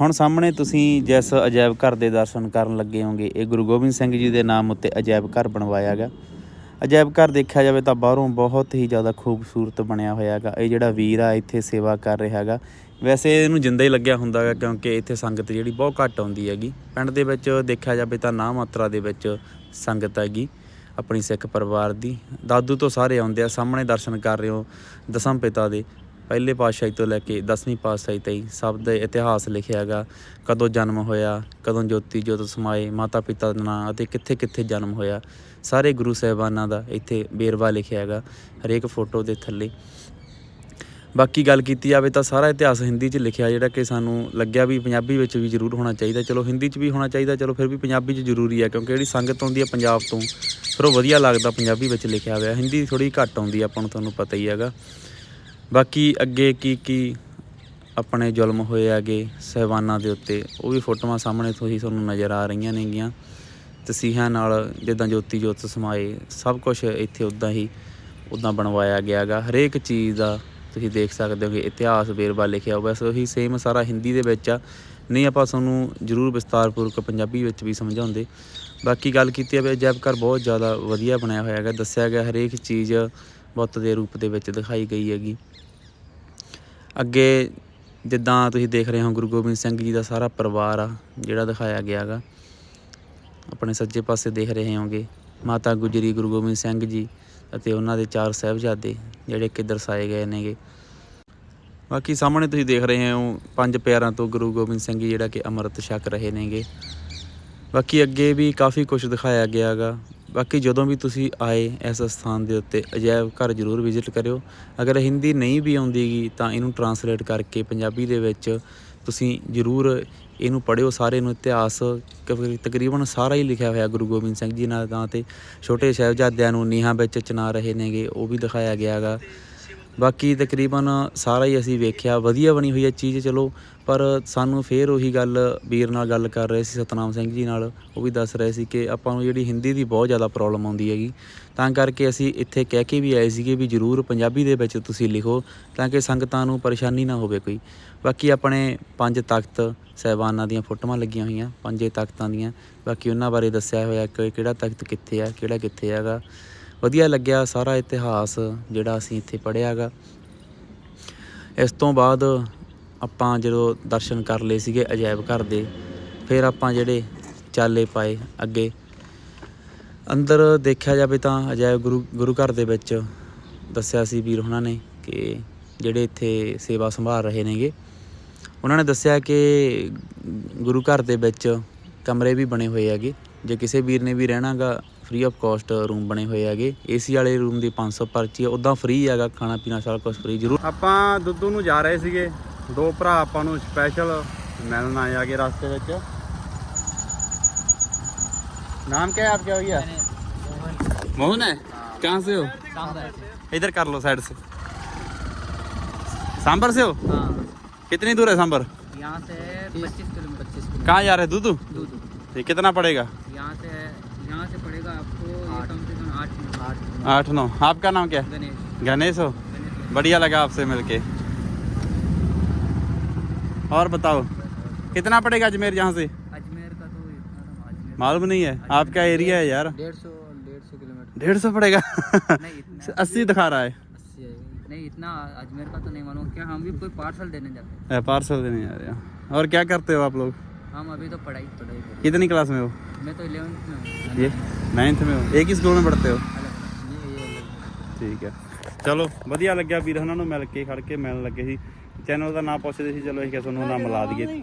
S3: ਹੁਣ ਸਾਹਮਣੇ ਤੁਸੀਂ ਜਿਸ ਅਜਾਇਬ ਘਰ ਦੇ ਦਰਸ਼ਨ ਕਰਨ ਲੱਗੇ ਹੋਗੇ, ਇਹ ਗੁਰੂ ਗੋਬਿੰਦ ਸਿੰਘ ਜੀ ਦੇ ਨਾਮ ਉੱਤੇ ਅਜਾਇਬ ਘਰ ਬਣਵਾਇਆ ਗਿਆ। ਅਜਾਇਬ ਘਰ ਦੇਖਿਆ ਜਾਵੇ ਤਾਂ ਬਾਹਰੋਂ ਬਹੁਤ ਹੀ ਜ਼ਿਆਦਾ ਖੂਬਸੂਰਤ ਬਣਿਆ ਹੋਇਆ ਹੈਗਾ। ਇਹ ਜਿਹੜਾ ਵੀਰ ਆ, ਇੱਥੇ ਸੇਵਾ ਕਰ ਰਿਹਾ ਹੈਗਾ। ਵੈਸੇ ਇਹਨੂੰ ਜਿੰਦਾ ਹੀ ਲੱਗਿਆ ਹੁੰਦਾ ਹੈਗਾ ਕਿਉਂਕਿ ਇੱਥੇ ਸੰਗਤ ਜਿਹੜੀ ਬਹੁਤ ਘੱਟ ਆਉਂਦੀ ਹੈਗੀ। ਪਿੰਡ ਦੇ ਵਿੱਚ ਦੇਖਿਆ ਜਾਵੇ ਤਾਂ ਨਾ ਮਾਤਰਾ ਦੇ ਵਿੱਚ ਸੰਗਤ ਹੈਗੀ, ਆਪਣੀ ਸਿੱਖ ਪਰਿਵਾਰ ਦੀ। ਦਾਦੂ ਤੋਂ ਸਾਰੇ ਆਉਂਦੇ ਆ, ਸਾਹਮਣੇ ਦਰਸ਼ਨ ਕਰ ਰਹੇ ਹੋ ਦਸਮ ਪਿਤਾ ਦੇ। ਪਹਿਲੇ ਪਾਤਸ਼ਾਹੀ ਤੋਂ ਲੈ ਕੇ 10ਵੀਂ ਪਾਤਸ਼ਾਹੀ ਤਾਈਂ ਸਭ ਦਾ ਇਤਿਹਾਸ ਲਿਖਿਆ ਹੈਗਾ। ਕਦੋਂ ਜਨਮ ਹੋਇਆ, ਕਦੋਂ ਜੋਤੀ ਜੋਤ ਸਮਾਏ ਮਾਤਾ ਪਿਤਾ ਦਾ ਨਾਂ ਅਤੇ ਕਿੱਥੇ ਕਿੱਥੇ ਜਨਮ ਹੋਇਆ। ਸਾਰੇ ਗੁਰੂ ਸਾਹਿਬਾਨਾਂ ਦਾ ਇੱਥੇ ਬੇਰਵਾ ਲਿਖਿਆ ਹੈਗਾ, ਹਰੇਕ ਫੋਟੋ ਦੇ ਥੱਲੇ। ਬਾਕੀ ਗੱਲ ਕੀਤੀ ਜਾਵੇ ਤਾਂ ਸਾਰਾ ਇਤਿਹਾਸ ਹਿੰਦੀ 'ਚ ਲਿਖਿਆ, ਜਿਹੜਾ ਕਿ ਸਾਨੂੰ ਲੱਗਿਆ ਵੀ ਪੰਜਾਬੀ ਵਿੱਚ ਵੀ ਜ਼ਰੂਰ ਹੋਣਾ ਚਾਹੀਦਾ। ਚਲੋ ਹਿੰਦੀ 'ਚ ਵੀ ਹੋਣਾ ਚਾਹੀਦਾ, ਚਲੋ ਫਿਰ ਵੀ ਪੰਜਾਬੀ 'ਚ ਜ਼ਰੂਰੀ ਹੈ, ਕਿਉਂਕਿ ਜਿਹੜੀ ਸੰਗਤ ਆਉਂਦੀ ਹੈ ਪੰਜਾਬ ਤੋਂ, ਫਿਰ ਉਹ ਵਧੀਆ ਲੱਗਦਾ ਪੰਜਾਬੀ ਵਿੱਚ ਲਿਖਿਆ ਹੋਇਆ। ਹਿੰਦੀ ਥੋੜੀ ਘੱਟ ਆਉਂਦੀ ਆਪਾਂ ਨੂੰ ਤੁਹਾਨੂੰ ਪਤਾ ਹੀ ਹੈਗਾ। ਬਾਕੀ ਅੱਗੇ ਕੀ ਕੀ ਆਪਣੇ ਜ਼ੁਲਮ ਹੋਏ ਹੈਗੇ ਸਹਿਬਾਨਾਂ ਦੇ ਉੱਤੇ, ਉਹ ਵੀ ਫੋਟੋਆਂ ਸਾਹਮਣੇ ਤੋਂ ਹੀ ਤੁਹਾਨੂੰ ਨਜ਼ਰ ਆ ਰਹੀਆਂ ਨੇਗੀਆਂ। ਤਸੀਹਾਂ ਨਾਲ ਜਿੱਦਾਂ ਜੋਤੀ ਜੋਤ ਸਮਾਏ, ਸਭ ਕੁਝ ਇੱਥੇ ਉਦਾਂ ਹੀ ਉਦਾਂ ਬਣਵਾਇਆ ਗਿਆ ਹੈਗਾ। ਹਰੇਕ ਚੀਜ਼ ਦਾ ਤੁਸੀਂ ਦੇਖ ਸਕਦੇ ਹੋ ਕਿ ਇਤਿਹਾਸ ਵੇਰਵਾ ਲਿਖਿਆ ਹੋਇਆ ਸੋ ਉਹੀ ਸੇਮ ਸਾਰਾ ਹਿੰਦੀ ਦੇ ਵਿੱਚ ਆ। ਨਹੀਂ ਆਪਾਂ ਤੁਹਾਨੂੰ ਜ਼ਰੂਰ ਵਿਸਤਾਰਪੂਰਵਕ ਪੰਜਾਬੀ ਵਿੱਚ ਵੀ ਸਮਝਾਉਂਦੇ। ਬਾਕੀ ਗੱਲ ਕੀਤੀ ਜਾਵੇ, ਅਜਾਇਬ ਘਰ ਬਹੁਤ ਜ਼ਿਆਦਾ ਵਧੀਆ ਬਣਾਇਆ ਹੋਇਆ ਹੈਗਾ। ਦੱਸਿਆ ਗਿਆ ਹਰੇਕ ਚੀਜ਼ ਬੁੱਤ ਦੇ ਰੂਪ ਦੇ ਵਿੱਚ ਦਿਖਾਈ ਗਈ ਹੈਗੀ। ਅੱਗੇ ਜਿੱਦਾਂ ਤੁਸੀਂ ਦੇਖ ਰਹੇ ਹੋ ਗੁਰੂ ਗੋਬਿੰਦ ਸਿੰਘ ਜੀ ਦਾ ਸਾਰਾ ਪਰਿਵਾਰ ਆ, ਜਿਹੜਾ ਦਿਖਾਇਆ ਗਿਆ ਹੈਗਾ। ਆਪਣੇ ਸੱਜੇ ਪਾਸੇ ਦੇਖ ਰਹੇ ਹੋਗੇ ਮਾਤਾ ਗੁਜਰੀ ਗੁਰੂ ਗੋਬਿੰਦ ਸਿੰਘ ਜੀ ਅਤੇ ਉਹਨਾਂ ਦੇ ਚਾਰ ਸਾਹਿਬਜ਼ਾਦੇ, ਜਿਹੜੇ ਕਿ ਦਰਸਾਏ ਗਏ ਨੇਗੇ। ਬਾਕੀ ਸਾਹਮਣੇ ਤੁਸੀਂ ਦੇਖ ਰਹੇ ਹੋ ਪੰਜ ਪਿਆਰਾਂ ਤੋਂ ਗੁਰੂ ਗੋਬਿੰਦ ਸਿੰਘ ਜੀ ਜਿਹੜਾ ਕਿ ਅੰਮ੍ਰਿਤ ਛਕ ਰਹੇ ਨੇਗੇ। ਬਾਕੀ ਅੱਗੇ ਵੀ ਕਾਫੀ ਕੁਝ ਦਿਖਾਇਆ ਗਿਆ ਹੈਗਾ। ਬਾਕੀ ਜਦੋਂ ਵੀ ਤੁਸੀਂ ਆਏ ਇਸ ਸਥਾਨ ਦੇ ਉੱਤੇ, ਅਜਾਇਬ ਘਰ ਜ਼ਰੂਰ ਵਿਜ਼ਿਟ ਕਰਿਓ। ਅਗਰ ਹਿੰਦੀ ਨਹੀਂ ਵੀ ਆਉਂਦੀਗੀ, ਤਾਂ ਇਹਨੂੰ ਟਰਾਂਸਲੇਟ ਕਰਕੇ ਪੰਜਾਬੀ ਦੇ ਵਿੱਚ ਤੁਸੀਂ ਜ਼ਰੂਰ ਇਹਨੂੰ ਪੜ੍ਹਿਓ। ਸਾਰੇ ਨੂੰ ਇਤਿਹਾਸ ਕਿਉਂਕਿ ਤਕਰੀਬਨ ਸਾਰਾ ਹੀ ਲਿਖਿਆ ਹੋਇਆ ਗੁਰੂ ਗੋਬਿੰਦ ਸਿੰਘ ਜੀ ਨਾਲ ਤਾਂ ਤੇ ਛੋਟੇ ਸਾਹਿਬਜ਼ਾਦਿਆਂ ਨੂੰ ਨੀਹਾਂ ਵਿੱਚ ਚਨਾ ਰਹੇ ਨੇਗੇ, ਉਹ ਵੀ ਦਿਖਾਇਆ ਗਿਆ ਹੈਗਾ ਬਾਕੀ ਤਕਰੀਬਨ ਸਾਰਾ ਹੀ ਅਸੀਂ ਵੇਖਿਆ। ਵਧੀਆ ਬਣੀ ਹੋਈ ਹੈ ਚੀਜ਼। ਚਲੋ ਪਰ ਸਾਨੂੰ ਫਿਰ ਉਹੀ ਗੱਲ ਵੀਰ ਨਾਲ ਗੱਲ ਕਰ ਰਹੇ ਸੀ ਸਤਨਾਮ ਸਿੰਘ ਜੀ ਨਾਲ, ਉਹ ਵੀ ਦੱਸ ਰਹੇ ਸੀ ਕਿ ਆਪਾਂ ਨੂੰ ਜਿਹੜੀ ਹਿੰਦੀ ਦੀ ਬਹੁਤ ਜ਼ਿਆਦਾ ਪ੍ਰੋਬਲਮ ਆਉਂਦੀ ਹੈਗੀ। ਤਾਂ ਕਰਕੇ ਅਸੀਂ ਇੱਥੇ ਕਹਿ ਕੇ ਵੀ ਆਏ ਸੀਗੇ ਵੀ ਜਰੂਰ ਪੰਜਾਬੀ ਦੇ ਵਿੱਚ ਤੁਸੀਂ ਲਿਖੋ ਤਾਂ ਕਿ ਸੰਗਤਾਂ ਨੂੰ ਪਰੇਸ਼ਾਨੀ ਨਾ ਹੋਵੇ ਕੋਈ। ਬਾਕੀ ਆਪਣੇ ਪੰਜ ਤਖਤ ਸਹਿਬਾਨਾਂ ਦੀਆਂ ਫੋਟੋਆਂ ਲੱਗੀਆਂ ਹੋਈਆਂ, ਪੰਜੇ ਤਖਤਾਂ ਦੀਆਂ। ਬਾਕੀ ਉਹਨਾਂ ਬਾਰੇ ਦੱਸਿਆ ਹੋਇਆ ਕਿ ਕਿਹੜਾ ਤਖਤ ਕਿੱਥੇ ਆ, ਕਿਹੜਾ ਕਿੱਥੇ ਹੈਗਾ। ਵਧੀਆ ਲੱਗਿਆ ਸਾਰਾ ਇਤਿਹਾਸ ਜਿਹੜਾ ਅਸੀਂ ਇੱਥੇ ਪੜ੍ਹਿਆ ਹੈਗਾ। ਇਸ ਤੋਂ ਬਾਅਦ ਆਪਾਂ ਜਦੋਂ ਦਰਸ਼ਨ ਕਰ ਲਏ ਸੀਗੇ ਅਜਾਇਬ ਘਰ ਦੇ, ਫਿਰ ਆਪਾਂ ਜਿਹੜੇ ਚਾਲੇ ਪਾਏ ਅੱਗੇ। ਅੰਦਰ ਦੇਖਿਆ ਜਾਵੇ ਤਾਂ ਅਜਾਇਬ ਗੁਰੂ ਗੁਰੂ ਘਰ ਦੇ ਵਿੱਚ ਦੱਸਿਆ ਸੀ ਵੀਰ ਉਹਨਾਂ ਨੇ ਕਿ ਜਿਹੜੇ ਇੱਥੇ ਸੇਵਾ ਸੰਭਾਲ ਰਹੇ ਨੇਗੇ। ਉਹਨਾਂ ਨੇ ਦੱਸਿਆ ਕਿ ਗੁਰੂ ਘਰ ਦੇ ਵਿੱਚ ਕਮਰੇ ਵੀ ਬਣੇ ਹੋਏ ਹੈਗੇ। ਜੇ ਕਿਸੇ ਵੀਰ ਨੇ ਵੀ ਰਹਿਣਾਗਾ ਫ੍ਰੀ ਆਫ ਕਾਸਟ ਰੂਮ ਬਣੇ ਹੋਏ ਹੈਗੇ। ਏਸੀ ਵਾਲੇ ਰੂਮ ਦੀ 500 ਪਰਚੀ ਹੈ ਉਦਾਂ ਫ੍ਰੀ ਹੈਗਾ, ਖਾਣਾ ਪੀਣਾ ਸਾਰਾ ਕੁਝ ਫ੍ਰੀ ਜ਼ਰੂਰ। ਆਪਾਂ ਦੁੱਧੂ ਨੂੰ ਜਾ ਰਹੇ ਸੀਗੇ। ਦੋ ਭਰਾ ਆਪਾਂ ਨੂੰ ਸਪੈਸ਼ਲ ਮਿਲਣ ਆਏ ਆਗੇ ਰਸਤੇ ਵਿੱਚ ਨਾਮ क्या है आपका भैया मोहन है कहाँ से हो इधर कर लो साइड से सांबर से हो
S4: हाँ
S3: कितनी दूर है सांबर
S4: यहाँ से पच्चीस किलोमीटर पच्चीस किलोमीटर
S3: कहाँ जा रहे हैं दूधू
S4: दूध
S3: ये कितना पड़ेगा
S4: यहाँ से यहाँ से पड़ेगा आपको ये कम से कम आठ आठ
S3: आठ नौ आपका नाम क्या है
S4: गणेश
S3: गणेश हो
S4: गणेश
S3: बढ़िया लगा आपसे मिलके और बताओ कितना पड़ेगा अजमेर यहाँ से
S4: अजमेर
S1: मालूम नहीं है आपका एरिया है यार
S4: डेढ़ सौ डेढ़ सौ किलोमीटर
S1: डेढ़ सौ पड़ेगा
S4: नहीं इतना
S1: अस्सी दिखा रहा है
S4: अस्सी है। नहीं इतना अजमेर का तो नहीं मालूम क्या हम भी कोई पार्सल देने जाते हैं
S1: पार्सल देने जा रहे हो और क्या करते हो आप लोग
S4: हम अभी तो पढ़ाई पढ़ाई कर
S1: कितनी क्लास में हो
S4: मैं तो इलेवंथ में हूँ
S1: ये नाइन्थ में हो एक ही स्कूल में पढ़ते हो
S4: अलग ये ये अलग
S1: ਠੀਕ ਹੈ ਚਲੋ ਵਧੀਆ ਲੱਗਿਆ ਵੀਰ ਉਹਨਾਂ ਨੂੰ ਮਿਲ ਕੇ ਖੜ ਕੇ ਮਿਲਣ ਲੱਗੇ ਸੀ ਚੈਨਲ ਦਾ ਨਾਮ ਪੁੱਛਦੇ ਸੀ ਚਲੋ ਅਸੀਂ ਕਿਹਾ ਤੁਹਾਨੂੰ ਨਾਮ ਮਿਲਾ ਦਈਏ।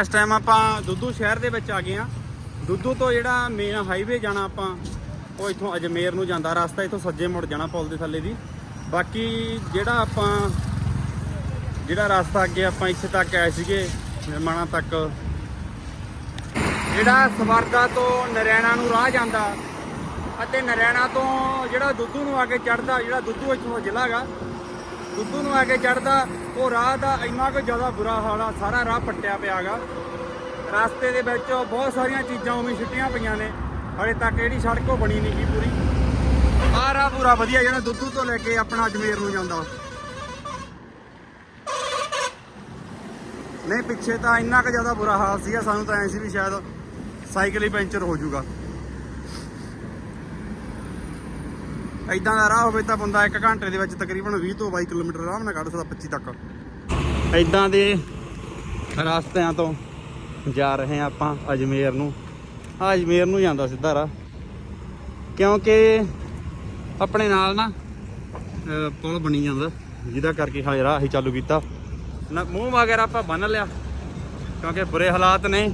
S1: ਇਸ ਟਾਈਮ ਆਪਾਂ ਦੁੱਧੂ ਸ਼ਹਿਰ ਦੇ ਵਿੱਚ ਆ ਗਏ ਆ ਦੁੱਧੂ ਤੋਂ ਜਿਹੜਾ ਮੇਨ ਹਾਈਵੇ ਜਾਣਾ ਆਪਾਂ ਉਹ ਇੱਥੋਂ ਅਜਮੇਰ ਨੂੰ ਜਾਂਦਾ। ਰਸਤਾ ਇੱਥੋਂ ਸੱਜੇ ਮੁੜ ਜਾਣਾ ਪੁਲ ਦੇ ਥੱਲੇ ਦੀ। ਬਾਕੀ ਜਿਹੜਾ ਆਪਾਂ ਜਿਹੜਾ ਰਸਤਾ ਅੱਗੇ ਆਪਾਂ ਇੱਥੇ ਤੱਕ ਆਏ ਸੀਗੇ ਨਿਰਮਾਣਾ ਤੱਕ। ਜਿਹੜਾ ਸਵਰਗਾ ਤੋਂ ਨਰੈਣਾ ਨੂੰ ਰਾਹ ਜਾਂਦਾ ਅਤੇ ਨਰੈਣਾ ਤੋਂ ਜਿਹੜਾ ਦੁੱਧੂ ਨੂੰ ਆ ਕੇ ਚੜਦਾ ਜਿਹੜਾ ਦੁੱਧੂ ਇੱਥੋਂ ਜ਼ਿਲ੍ਹਾ ਗਾ ਦੁੱਧੂ ਨੂੰ ਆ ਕੇ ਚੜਦਾ ਉਹ ਰਾਹ ਦਾ ਇੰਨਾ ਕੁ ਜ਼ਿਆਦਾ ਬੁਰਾ ਹਾਲ ਆ, ਸਾਰਾ ਰਾਹ ਪੱਟਿਆ ਪਿਆਗਾ ਰਸਤੇ ਦੇ ਵਿੱਚ ਬਹੁਤ ਸਾਰੀਆਂ ਚੀਜ਼ਾਂ ਉਵੇਂ ਛੁੱਟੀਆਂ ਪਈਆਂ ਨੇ, ਹਲੇ ਤੱਕ ਜਿਹੜੀ ਸੜਕ ਉਹ ਬਣੀ ਨਹੀਂ ਗੀ ਪੂਰੀ। ਆਹ ਰਾਹ ਪੂਰਾ ਵਧੀਆ ਜਿਹੜਾ ਦੁੱਧੂ ਤੋਂ ਲੈ ਕੇ ਆਪਣਾ ਅਜਮੇਰ ਨੂੰ ਜਾਂਦਾ। ਨਹੀਂ, ਪਿੱਛੇ ਤਾਂ ਇੰਨਾ ਕੁ ਜ਼ਿਆਦਾ ਬੁਰਾ ਹਾਲ ਸੀਗਾ, ਸਾਨੂੰ ਤਾਂ ਐਂ ਸੀ ਵੀ ਸ਼ਾਇਦ ਸਾਈਕਲ ਹੀ ਪੈਂਚਰ ਹੋ ਜਾਊਗਾ। ਇਦਾਂ ਦਾ ਰਾਹ ਹੋਵੇ ਤਾਂ ਬੰਦਾ 1 ਘੰਟੇ ਦੇ ਵਿੱਚ ਤਕਰੀਬਨ 20 ਤੋਂ 22 ਕਿਲੋਮੀਟਰ ਆਰਾਮ ਨਾਲ ਕੱਢ ਸਕਦਾ 25 ਤੱਕ। ਇਦਾਂ ਦੇ ਰਸਤਿਆਂ ਤੋਂ ਜਾ ਰਹੇ ਹਾਂ ਆਪਾਂ ਅਜਮੇਰ ਨੂੰ। ਆ ਅਜਮੇਰ ਨੂੰ ਜਾਂਦਾ ਸਿੱਧਾ ਰਾਹ। ਕਿਉਂਕਿ ਆਪਣੇ ਨਾਲ ਨਾ ਪੁਲ ਬਣੀ ਜਾਂਦਾ, ਜਿਹਦਾ ਕਰਕੇ ਹਾਲੇ ਰਾਹ ਅਸੀਂ ਚਾਲੂ ਕੀਤਾ। ਨਾ, ਮੂੰਹ ਵਗੈਰਾ ਆਪਾਂ ਬੰਨ ਲਿਆ, ਕਿਉਂਕਿ ਬੁਰੇ ਹਾਲਾਤ ਨੇ।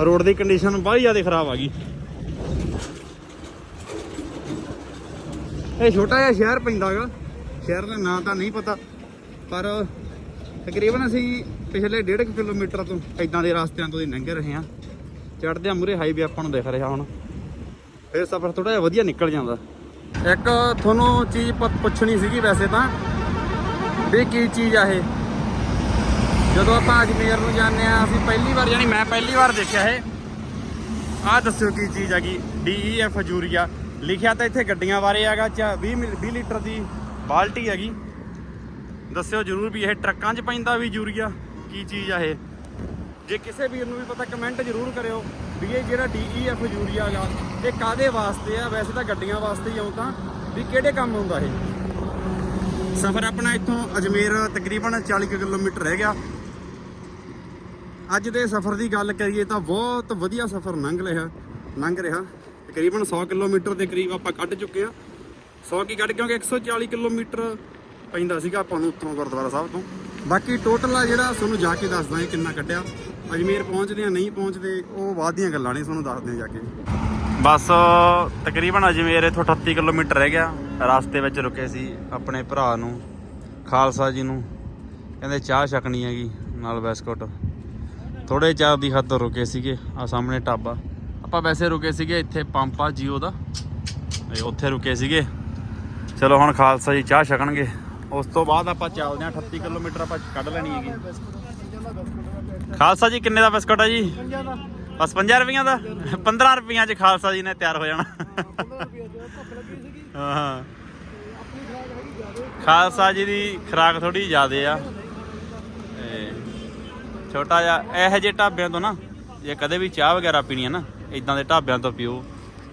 S1: ਰੋਡ ਦੀ ਕੰਡੀਸ਼ਨ ਬਹੁਤ ਜ਼ਿਆਦਾ ਖਰਾਬ ਆ ਗਈ। ਇਹ ਛੋਟਾ ਜਿਹਾ ਸ਼ਹਿਰ ਪੈਂਦਾਗਾ ਸ਼ਹਿਰ ਦਾ ਨਾਂ ਤਾਂ ਨਹੀਂ ਪਤਾ, ਪਰ ਤਕਰੀਬਨ ਅਸੀਂ ਪਿਛਲੇ 1.5 ਕਿਲੋਮੀਟਰ ਤੋਂ ਇਦਾਂ ਦੇ ਰਸਤਿਆਂ ਤੋਂ ਹੀ ਲੰਘ ਰਹੇ ਹਾਂ। ਚੜ੍ਹਦੇ ਚੜ੍ਹਦਿਆਂ ਮੂਰੇ ਹਾਈਵੇ ਆਪਾਂ ਨੂੰ ਦਿਖ ਰਿਹਾ ਹੁਣ। ਫਿਰ ਸਫ਼ਰ ਥੋੜਾ ਜਿਹਾ ਵਧੀਆ ਨਿਕਲ ਜਾਂਦਾ। ਇੱਕ ਤੁਹਾਨੂੰ ਚੀਜ਼ ਪ- ਪੁੱਛਣੀ ਸੀਗੀ ਵੈਸੇ ਤਾਂ, ਵੀ ਕੀ ਚੀਜ਼ ਆ ਇਹ? ਜਦੋਂ ਆਪਾਂ ਅਜਮੇਰ ਨੂੰ ਜਾਂਦੇ ਆ ਅਸੀਂ ਪਹਿਲੀ ਵਾਰ ਯਾਨੀ ਮੈਂ ਪਹਿਲੀ ਵਾਰ ਦੇਖਿਆ ਇਹ। ਆਹ ਦੱਸਿਓ ਕੀ ਚੀਜ਼ ਹੈਗੀ? DEF ਯੂਰੀਆ ਲਿਖਿਆ ਤਾਂ ਇੱਥੇ ਗੱਡੀਆਂ ਬਾਰੇ ਹੈਗਾ ਚਾ 20 ਮਿਲ- 20 ਲੀਟਰ ਦੀ ਬਾਲਟੀ ਹੈਗੀ। ਦੱਸਿਓ ਜਰੂਰ ਵੀ ਇਹ ਟਰੱਕਾਂ 'ਚ ਪੈਂਦਾ ਵੀ ਯੂਰੀਆ? ਕੀ ਚੀਜ਼ ਆ ਇਹ? ਜੇ ਕਿਸੇ ਵੀਰ ਨੂੰ ਵੀ ਪਤਾ, ਕਮੈਂਟ ਜਰੂਰ ਕਰਿਓ ਵੀ ਇਹ ਜਿਹੜਾ DEF ਯੂਰੀਆ ਹੈਗਾ, ਇਹ ਕਾਦੇ ਵਾਸਤੇ ਆ? ਵੈਸੇ ਤਾਂ ਗੱਡੀਆਂ ਵਾਸਤੇ ਹੀ ਆਉਂ ਤਾਂ, ਵੀ ਕਿਹੜੇ ਕੰਮ ਆਉਂਦਾ ਇਹ? ਸਫ਼ਰ ਆਪਣਾ ਇੱਥੋਂ ਅਜਮੇਰ ਤਕਰੀਬਨ 40 ਕੁ ਕਿਲੋਮੀਟਰ ਰਹਿ ਗਿਆ। ਅੱਜ ਦੇ ਸਫ਼ਰ ਦੀ ਗੱਲ ਕਰੀਏ ਤਾਂ ਬਹੁਤ ਵਧੀਆ ਸਫ਼ਰ ਲੰਘ ਰਿਹਾ ਲੰਘ ਰਿਹਾ। ਤਕਰੀਬਨ 100 ਕਿਲੋਮੀਟਰ ਦੇ ਕਰੀਬ ਆਪਾਂ ਕੱਢ ਚੁੱਕੇ ਆ 100 ਕੀ ਕੱਢ, ਕਿਉਂਕਿ 140 ਕਿਲੋਮੀਟਰ ਪੈਂਦਾ ਸੀਗਾ ਆਪਾਂ ਨੂੰ ਉੱਥੋਂ ਗੁਰਦੁਆਰਾ ਸਾਹਿਬ ਤੋਂ। ਬਾਕੀ ਟੋਟਲ ਆ ਜਿਹੜਾ ਤੁਹਾਨੂੰ ਜਾ ਕੇ ਦੱਸਦਾ ਕਿੰਨਾ ਕੱਢਿਆ। ਅਜਮੇਰ ਪਹੁੰਚਦੇ ਆ ਨਹੀਂ ਪਹੁੰਚਦੇ, ਉਹ ਬਾਅਦ ਦੀਆਂ ਗੱਲਾਂ ਨੇ, ਤੁਹਾਨੂੰ ਦੱਸਦੇ ਆ ਜਾ ਕੇ। ਬਸ, ਤਕਰੀਬਨ ਅਜਮੇਰ ਇਥੋਂ 38 ਕਿਲੋਮੀਟਰ ਰਹਿ ਗਿਆ। ਰਸਤੇ ਵਿੱਚ ਰੁਕੇ ਸੀ ਆਪਣੇ ਭਰਾ ਨੂੰ, ਖਾਲਸਾ ਜੀ ਨੂੰ। ਕਹਿੰਦੇ ਚਾਹ ਛਕਣੀ ਹੈਗੀ, ਨਾਲ ਬਿਸਕੁਟ। ਥੋੜੇ ਚਾਹ ਦੀ ਹੱਦ ਰੁਕੇ ਸੀਗੇ ਆ ਸਾਹਮਣੇ ਢਾਬਾ। ਆਪਾਂ ਵੈਸੇ ਰੁਕੇ ਸੀਗੇ ਇੱਥੇ ਪੰਪ ਆ ਜੀਓ ਦਾ। ਤੇ ਉੱਥੇ ਰੁਕੇ ਸੀਗੇ। ਚਲੋ ਹੁਣ ਖਾਲਸਾ ਜੀ ਚਾਹ ਛਕਣਗੇ। ਉਸ ਤੋਂ ਬਾਅਦ ਆਪਾਂ ਚੱਲਦੇ ਹਾਂ 38 ਕਿਲੋਮੀਟਰ ਆਪਾਂ ਕੱਢ ਲੈਣੀ ਹੈਗੀ। ਖਾਲਸਾ ਜੀ, ਕਿੰਨੇ ਦਾ ਬਿਸਕਟ ਆ ਜੀ? ਬਸ 50 ਰੁਪਈਆ ਦਾ? 15 ਰੁਪਈਆ ਚ ਖਾਲਸਾ ਜੀ ਨੇ ਤਿਆਰ ਹੋ ਜਾਣਾ। ਹਾਂ ਖਾਲਸਾ ਜੀ ਦੀ ਖਰਾਕ ਥੋੜੀ ਜ਼ਿਆਦੇ ਆ। ਛੋਟਾ ਜਿਹਾ, ਇਹੋ ਜਿਹੇ ਢਾਬਿਆਂ ਤੋਂ ਨਾ, ਜੇ ਕਦੇ ਵੀ ਚਾਹ ਵਗੈਰਾ ਪੀਣੀ ਹੈ ਨਾ ਇਦਾਂ ਦੇ ਢਾਬਿਆਂ ਤੋਂ ਪੀਓ।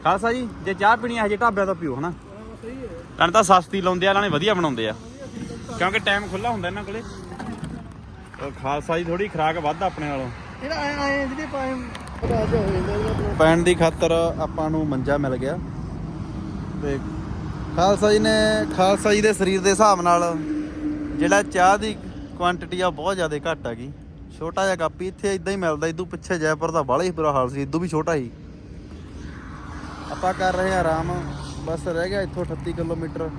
S1: ਖਾਲਸਾ ਜੀ ਜੇ ਚਾਹ ਪੀਣੀ ਇਹੋ ਜਿਹੇ ਢਾਬਿਆਂ ਤੋਂ ਪੀਓ ਹਨਾ? ਤਾਂ ਤਾਂ ਸਸਤੀ ਲਾਉਂਦੇ ਆ ਨਾਲੇ ਵਧੀਆ ਬਣਾਉਂਦੇ ਆ। ਕਿਉਂਕਿ ਟਾਈਮ ਖੁੱਲਾ ਹੁੰਦਾ ਇਹਨਾਂ ਕੋਲੇ। ਖਾਲਸਾ ਜੀ ਥੋੜੀ ਖਰਾਕ ਵੱਧ ਆ ਆਪਣੇ ਨਾਲੋਂ।
S5: ਇਹਦਾ ਐ ਹੋ ਇਹਦਾ
S1: ਪੈਣ ਦੀ ਖਾਤਰ ਆਪਾਂ ਨੂੰ ਮੰਜਾ ਮਿਲ ਗਿਆ। ਤੇ ਖਾਲਸਾ ਜੀ ਨੇ ਖਾਲਸਾ ਜੀ ਦੇ ਸਰੀਰ ਦੇ ਹਿਸਾਬ ਨਾਲ ਜਿਹੜਾ ਚਾਹ ਦੀ ਕੁਆਂਟੀਟੀ ਆ ਬਹੁਤ ਜ਼ਿਆਦਾ ਘੱਟ ਹੈਗੀ ਛੋਟਾ ਜਿਹਾ ਕਾਪੀ ਇੱਥੇ ਇਦਾਂ ਹੀ ਮਿਲਦਾ ਇਦੋਂ ਪਿੱਛੇ ਜੈਪੁਰ ਦਾ ਬਾਹਲਾ ਹੀ ਬੁਰਾ ਹਾਲ ਸੀ ਇਦੋਂ ਵੀ ਛੋਟਾ ਹੀ। ਆਪਾਂ ਕਰ ਰਹੇ ਆ ਆਰਾਮ, ਬਸ ਰਹਿ ਗਿਆ ਇੱਥੋਂ 38 ਕਿਲੋਮੀਟਰ।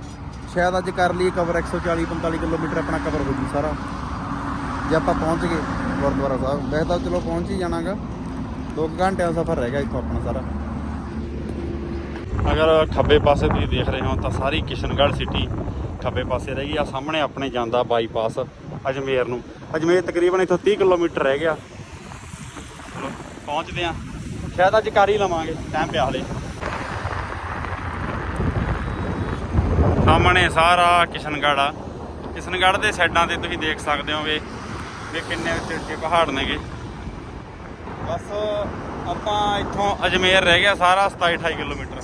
S1: ਸ਼ਾਇਦ ਅੱਜ ਕਰ ਲਈਏ ਕਵਰ 140 45 ਕਿਲੋਮੀਟਰ ਆਪਣਾ ਕਵਰ ਹੋ ਜੂ ਸਾਰਾ। ਜੇ ਆਪਾਂ ਪਹੁੰਚ ਗਏ ਗੁਰਦੁਆਰਾ ਸਾਹਿਬ, ਵੈਸੇ ਤਾਂ ਚਲੋ ਪਹੁੰਚ ਹੀ ਜਾਣਾਗਾ। ਦੋ ਘੰਟਿਆਂ ਦਾ ਸਫ਼ਰ ਰਹਿ ਗਿਆ ਇੱਥੋਂ ਆਪਣਾ ਸਾਰਾ। ਅਗਰ ਖੱਬੇ ਪਾਸੇ ਤੁਸੀਂ ਦੇਖ ਰਹੇ ਹੋ ਤਾਂ ਸਾਰੀ ਕਿਸ਼ਨਗੜ੍ਹ ਸਿਟੀ ਖੱਬੇ ਪਾਸੇ ਰਹਿ ਗਈ, ਆ ਸਾਹਮਣੇ ਆਪਣੇ ਜਾਂਦਾ ਬਾਈਪਾਸ ਅਜਮੇਰ ਨੂੰ। ਅਜਮੇਰ ਤਕਰੀਬਨ ਇੱਥੋਂ 30 ਕਿਲੋਮੀਟਰ ਰਹਿ ਗਿਆ। ਚਲੋ, ਪਹੁੰਚਦੇ ਆ ਸ਼ਾਇਦ ਅੱਜ ਕਰ ਹੀ ਲਵਾਂਗੇ ਟਾਈਮ ਪਿਆ ਹਲੇ। ਸਾਹਮਣੇ ਸਾਰਾ ਕਿਸ਼ਨਗੜ੍ਹ ਆ। ਕਿਸ਼ਨਗੜ੍ਹ ਦੇ ਸਾਈਡਾਂ ਤੇ ਤੁਸੀਂ ਦੇਖ ਸਕਦੇ ਹੋਗੇ ਵੀ ਕਿੰਨੇ ਉੱਚੇ ਉੱਚੇ ਪਹਾੜ ਨੇਗੇ। ਬਸ ਆਪਾਂ ਇੱਥੋਂ ਅਜਮੇਰ ਰਹਿ ਗਿਆ ਸਾਰਾ 27 28 ਕਿਲੋਮੀਟਰ।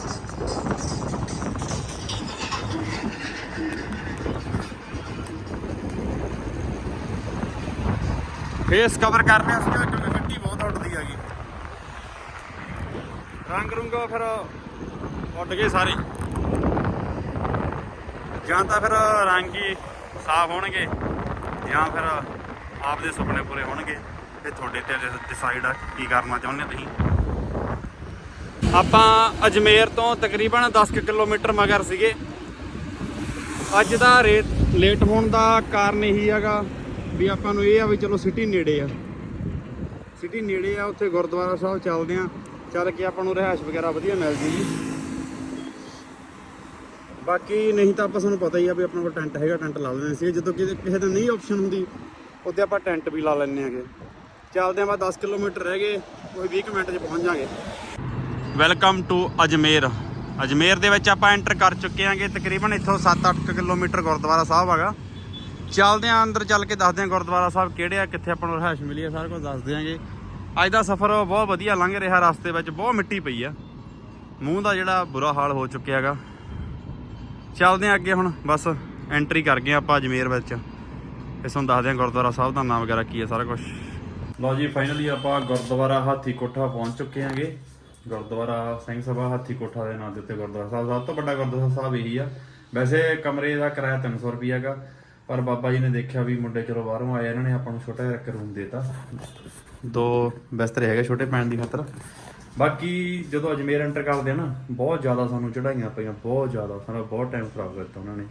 S1: ਫੇਸ ਕਵਰ ਕਰ ਰਿਹਾ ਸੀਗਾ ਕਿਉਂਕਿ ਮਿੱਟੀ ਬਹੁਤ ਉੱਡਦੀ ਹੈਗੀ ਰੰਗ ਰੁੰਗਾ ਫਿਰ ਉੱਡ ਗਏ ਸਾਰੇ। ਜਾਂ ਤਾਂ ਫਿਰ ਰੰਗ ਹੀ ਸਾਫ਼ ਹੋਣਗੇ, ਜਾਂ ਫਿਰ ਆਪ ਦੇ ਸੁਪਨੇ ਪੂਰੇ ਹੋਣਗੇ। ਇਹ ਤੁਹਾਡੇ ਤੇ ਡਿਸਾਈਡ ਆ ਕੀ ਕਰਨਾ ਚਾਹੁੰਦੇ ਤੁਸੀਂ। ਆਪਾਂ ਅਜਮੇਰ ਤੋਂ ਤਕਰੀਬਨ 10 ਕੁ ਕਿਲੋਮੀਟਰ ਮਗਰ ਸੀਗੇ। ਅੱਜ ਦਾ ਰੇਟ ਲੇਟ ਹੋਣ ਦਾ ਕਾਰਨ ਇਹੀ ਹੈਗਾ। ਵੀ ਆਪਾਂ ਨੂੰ ਇਹ ਆ ਵੀ ਚਲੋ ਸਿਟੀ ਨੇੜੇ ਆ। ਸਿਟੀ ਨੇੜੇ ਆ, ਉੱਥੇ ਗੁਰਦੁਆਰਾ ਸਾਹਿਬ ਚੱਲਦੇ ਆ। ਚੱਲ ਕੇ ਆਪਾਂ ਨੂੰ ਰਿਹਾਇਸ਼ ਵਗੈਰਾ ਵਧੀਆ ਮਿਲ ਜੂਗੀ। ਬਾਕੀ ਨਹੀਂ ਤਾਂ ਆਪਾਂ ਸਾਨੂੰ ਪਤਾ ਹੀ ਆ ਵੀ ਆਪਣੇ ਕੋਲ ਟੈਂਟ ਹੈਗਾ, ਟੈਂਟ ਲਾ ਲੈਂਦੇ ਸੀ। ਜਦੋਂ ਕਿਤੇ ਕਿਸੇ ਦਾ ਨਹੀਂ ਆਪਸ਼ਨ ਹੁੰਦੀ ਉੱਤੇ ਆਪਾਂ ਟੈਂਟ ਵੀ ਲਾ ਲੈਂਦੇ ਆਗੇ। ਚੱਲਦੇ ਆ ਬਾ 10 ਕਿਲੋਮੀਟਰ ਰਹਿ ਗਏ, ਕੋਈ 20 ਕੁ ਮਿੰਟ 'ਚ ਪਹੁੰਚ ਜਾਾਂਗੇ। Welcome to Ajmer. ਅਜਮੇਰ ਦੇ ਵਿੱਚ ਆਪਾਂ ਐਂਟਰ ਕਰ ਚੁੱਕੇ ਆਂਗੇ। ਤਕਰੀਬਨ ਇੱਥੋਂ 7-8 ਕਿਲੋਮੀਟਰ ਗੁਰਦੁਆਰਾ ਸਾਹਿਬ ਹੈਗਾ। ਚੱਲਦੇ ਆਂ, ਅੰਦਰ ਚੱਲ ਕੇ ਦੱਸਦੇ ਆਂ ਗੁਰਦੁਆਰਾ ਸਾਹਿਬ ਕਿਹੜੇ ਆ, ਕਿੱਥੇ ਆਪਾਂ ਨੂੰ ਰਿਹਾਇਸ਼ ਮਿਲੀ ਆ, ਸਾਰਾ ਕੁਝ ਦੱਸ ਦਿਆਂਗੇ। ਅੱਜ ਦਾ ਸਫ਼ਰ ਬਹੁਤ ਵਧੀਆ ਲੰਘ ਰਿਹਾ ਰਸਤੇ ਵਿੱਚ, ਬਹੁਤ ਮਿੱਟੀ ਪਈ ਆ। ਮੂੰਹ ਦਾ ਜਿਹੜਾ ਬੁਰਾ ਹਾਲ ਹੋ ਚੁੱਕਿਆ ਹੈਗਾ। ਚੱਲਦੇ ਆਂ ਅੱਗੇ ਹੁਣ, ਬਸ ਐਂਟਰੀ ਕਰ ਗਏ ਆਪਾਂ ਅਜਮੇਰ ਵਿੱਚ। ਇਸ ਨੂੰ ਦੱਸਦੇ ਆਂ ਗੁਰਦੁਆਰਾ ਸਾਹਿਬ ਦਾ ਨਾਮ ਵਗੈਰਾ ਕੀ ਹੈ ਸਾਰਾ ਕੁਝ। ਲਓ ਜੀ ਫਾਈਨਲੀ ਆਪਾਂ ਗੁਰਦੁਆਰਾ ਹਾਥੀ ਕੋਠਾ ਪਹੁੰਚ ਚੁੱਕੇ ਹਾਂਗੇ ਗੁਰਦੁਆਰਾ ਸਿੰਘ ਸਭਾ ਹਾਥੀ ਕੋਠਾ ਦੇ ਨਾਂ ਦੇ ਉੱਤੇ ਗੁਰਦੁਆਰਾ ਸਾਹਿਬ। ਸਭ ਤੋਂ ਵੱਡਾ ਗੁਰਦੁਆਰਾ ਸਾਹਿਬ ਇਹੀ ਆ। ਵੈਸੇ ਕਮਰੇ ਦਾ ਕਿਰਾਇਆ 300 ਰੁਪਏ ਹੈਗਾ। ਪਰ ਬਾਬਾ ਜੀ ਨੇ ਦੇਖਿਆ ਵੀ ਮੁੰਡੇ ਚਲੋ ਬਾਹਰੋਂ ਆਏ ਇਹਨਾਂ ਨੇ ਆਪਾਂ ਨੂੰ ਛੋਟਾ ਜਿਹਾ ਇੱਕ ਰੂਮ ਦੇਤਾ। ਦੋ ਬਿਸਤਰੇ ਹੈਗੇ ਛੋਟੇ ਪੈਣ ਦੀ ਖਾਤਰ। ਬਾਕੀ ਜਦੋਂ ਅਜਮੇਰ ਐਂਟਰ ਕਰਦੇ ਆ ਨਾ ਬਹੁਤ ਜ਼ਿਆਦਾ ਸਾਨੂੰ ਚੜਾਈਆਂ ਪਈਆਂ ਬਹੁਤ ਜ਼ਿਆਦਾ ਸਾਨੂੰ ਬਹੁਤ ਟਾਈਮ ਖਰਾਬ ਕਰਤਾ ਉਹਨਾਂ ਨੇ।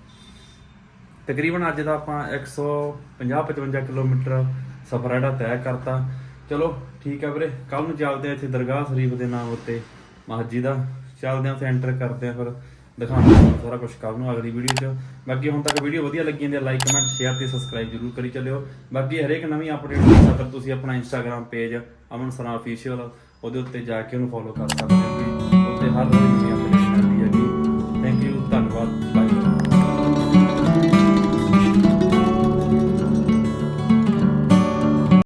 S1: ਤਕਰੀਬਨ ਅੱਜ ਦਾ ਆਪਾਂ 150 55 ਕਿਲੋਮੀਟਰ ਸਫ਼ਰ ਜਿਹੜਾ ਤੈਅ ਕਰਤਾ। ਚਲੋ ਠੀਕ ਹੈ ਵੀਰੇ ਕੱਲ ਨੂੰ ਚੱਲਦੇ ਆ ਇੱਥੇ ਦਰਗਾਹ ਸ਼ਰੀਫ ਦੇ ਨਾਮ ਉੱਤੇ ਮਸਜਿਦ ਆ। ਚੱਲਦੇ ਆ ਉੱਥੇ ਐਂਟਰ ਕਰਦੇ ਆ ਫਿਰ। ਦਿਖਾਉਣਾ ਸਾਰਾ ਕੁਝ ਕੱਲ ਨੂੰ ਅਗਲੀ ਵੀਡੀਓ 'ਚ। ਬਾਕੀ ਹੁਣ ਤੱਕ ਵੀਡੀਓ ਵਧੀਆ ਲੱਗੀ ਜਾਂਦੀ ਹੈ ਲਾਈਕ ਕਮੈਂਟ ਸ਼ੇਅਰ ਤੇ ਸਬਸਕ੍ਰਾਈਬ ਜਰੂਰ ਕਰੀ ਚੱਲਿਓ। ਬਾਕੀ ਹਰੇਕ ਨਵੀਂ ਅਪਡੇਟ ਲਈ ਖਾਤਰ ਤੁਸੀਂ ਆਪਣਾ Instagram page Aman Sana official ਉਹਦੇ ਉੱਤੇ ਜਾ ਕੇ ਉਹਨੂੰ ਫੋਲੋ ਕਰ ਸਕਦੇ ਹੋ। ਉੱਤੇ ਹਰ ਰੋਜ਼ ਨਵੀਂ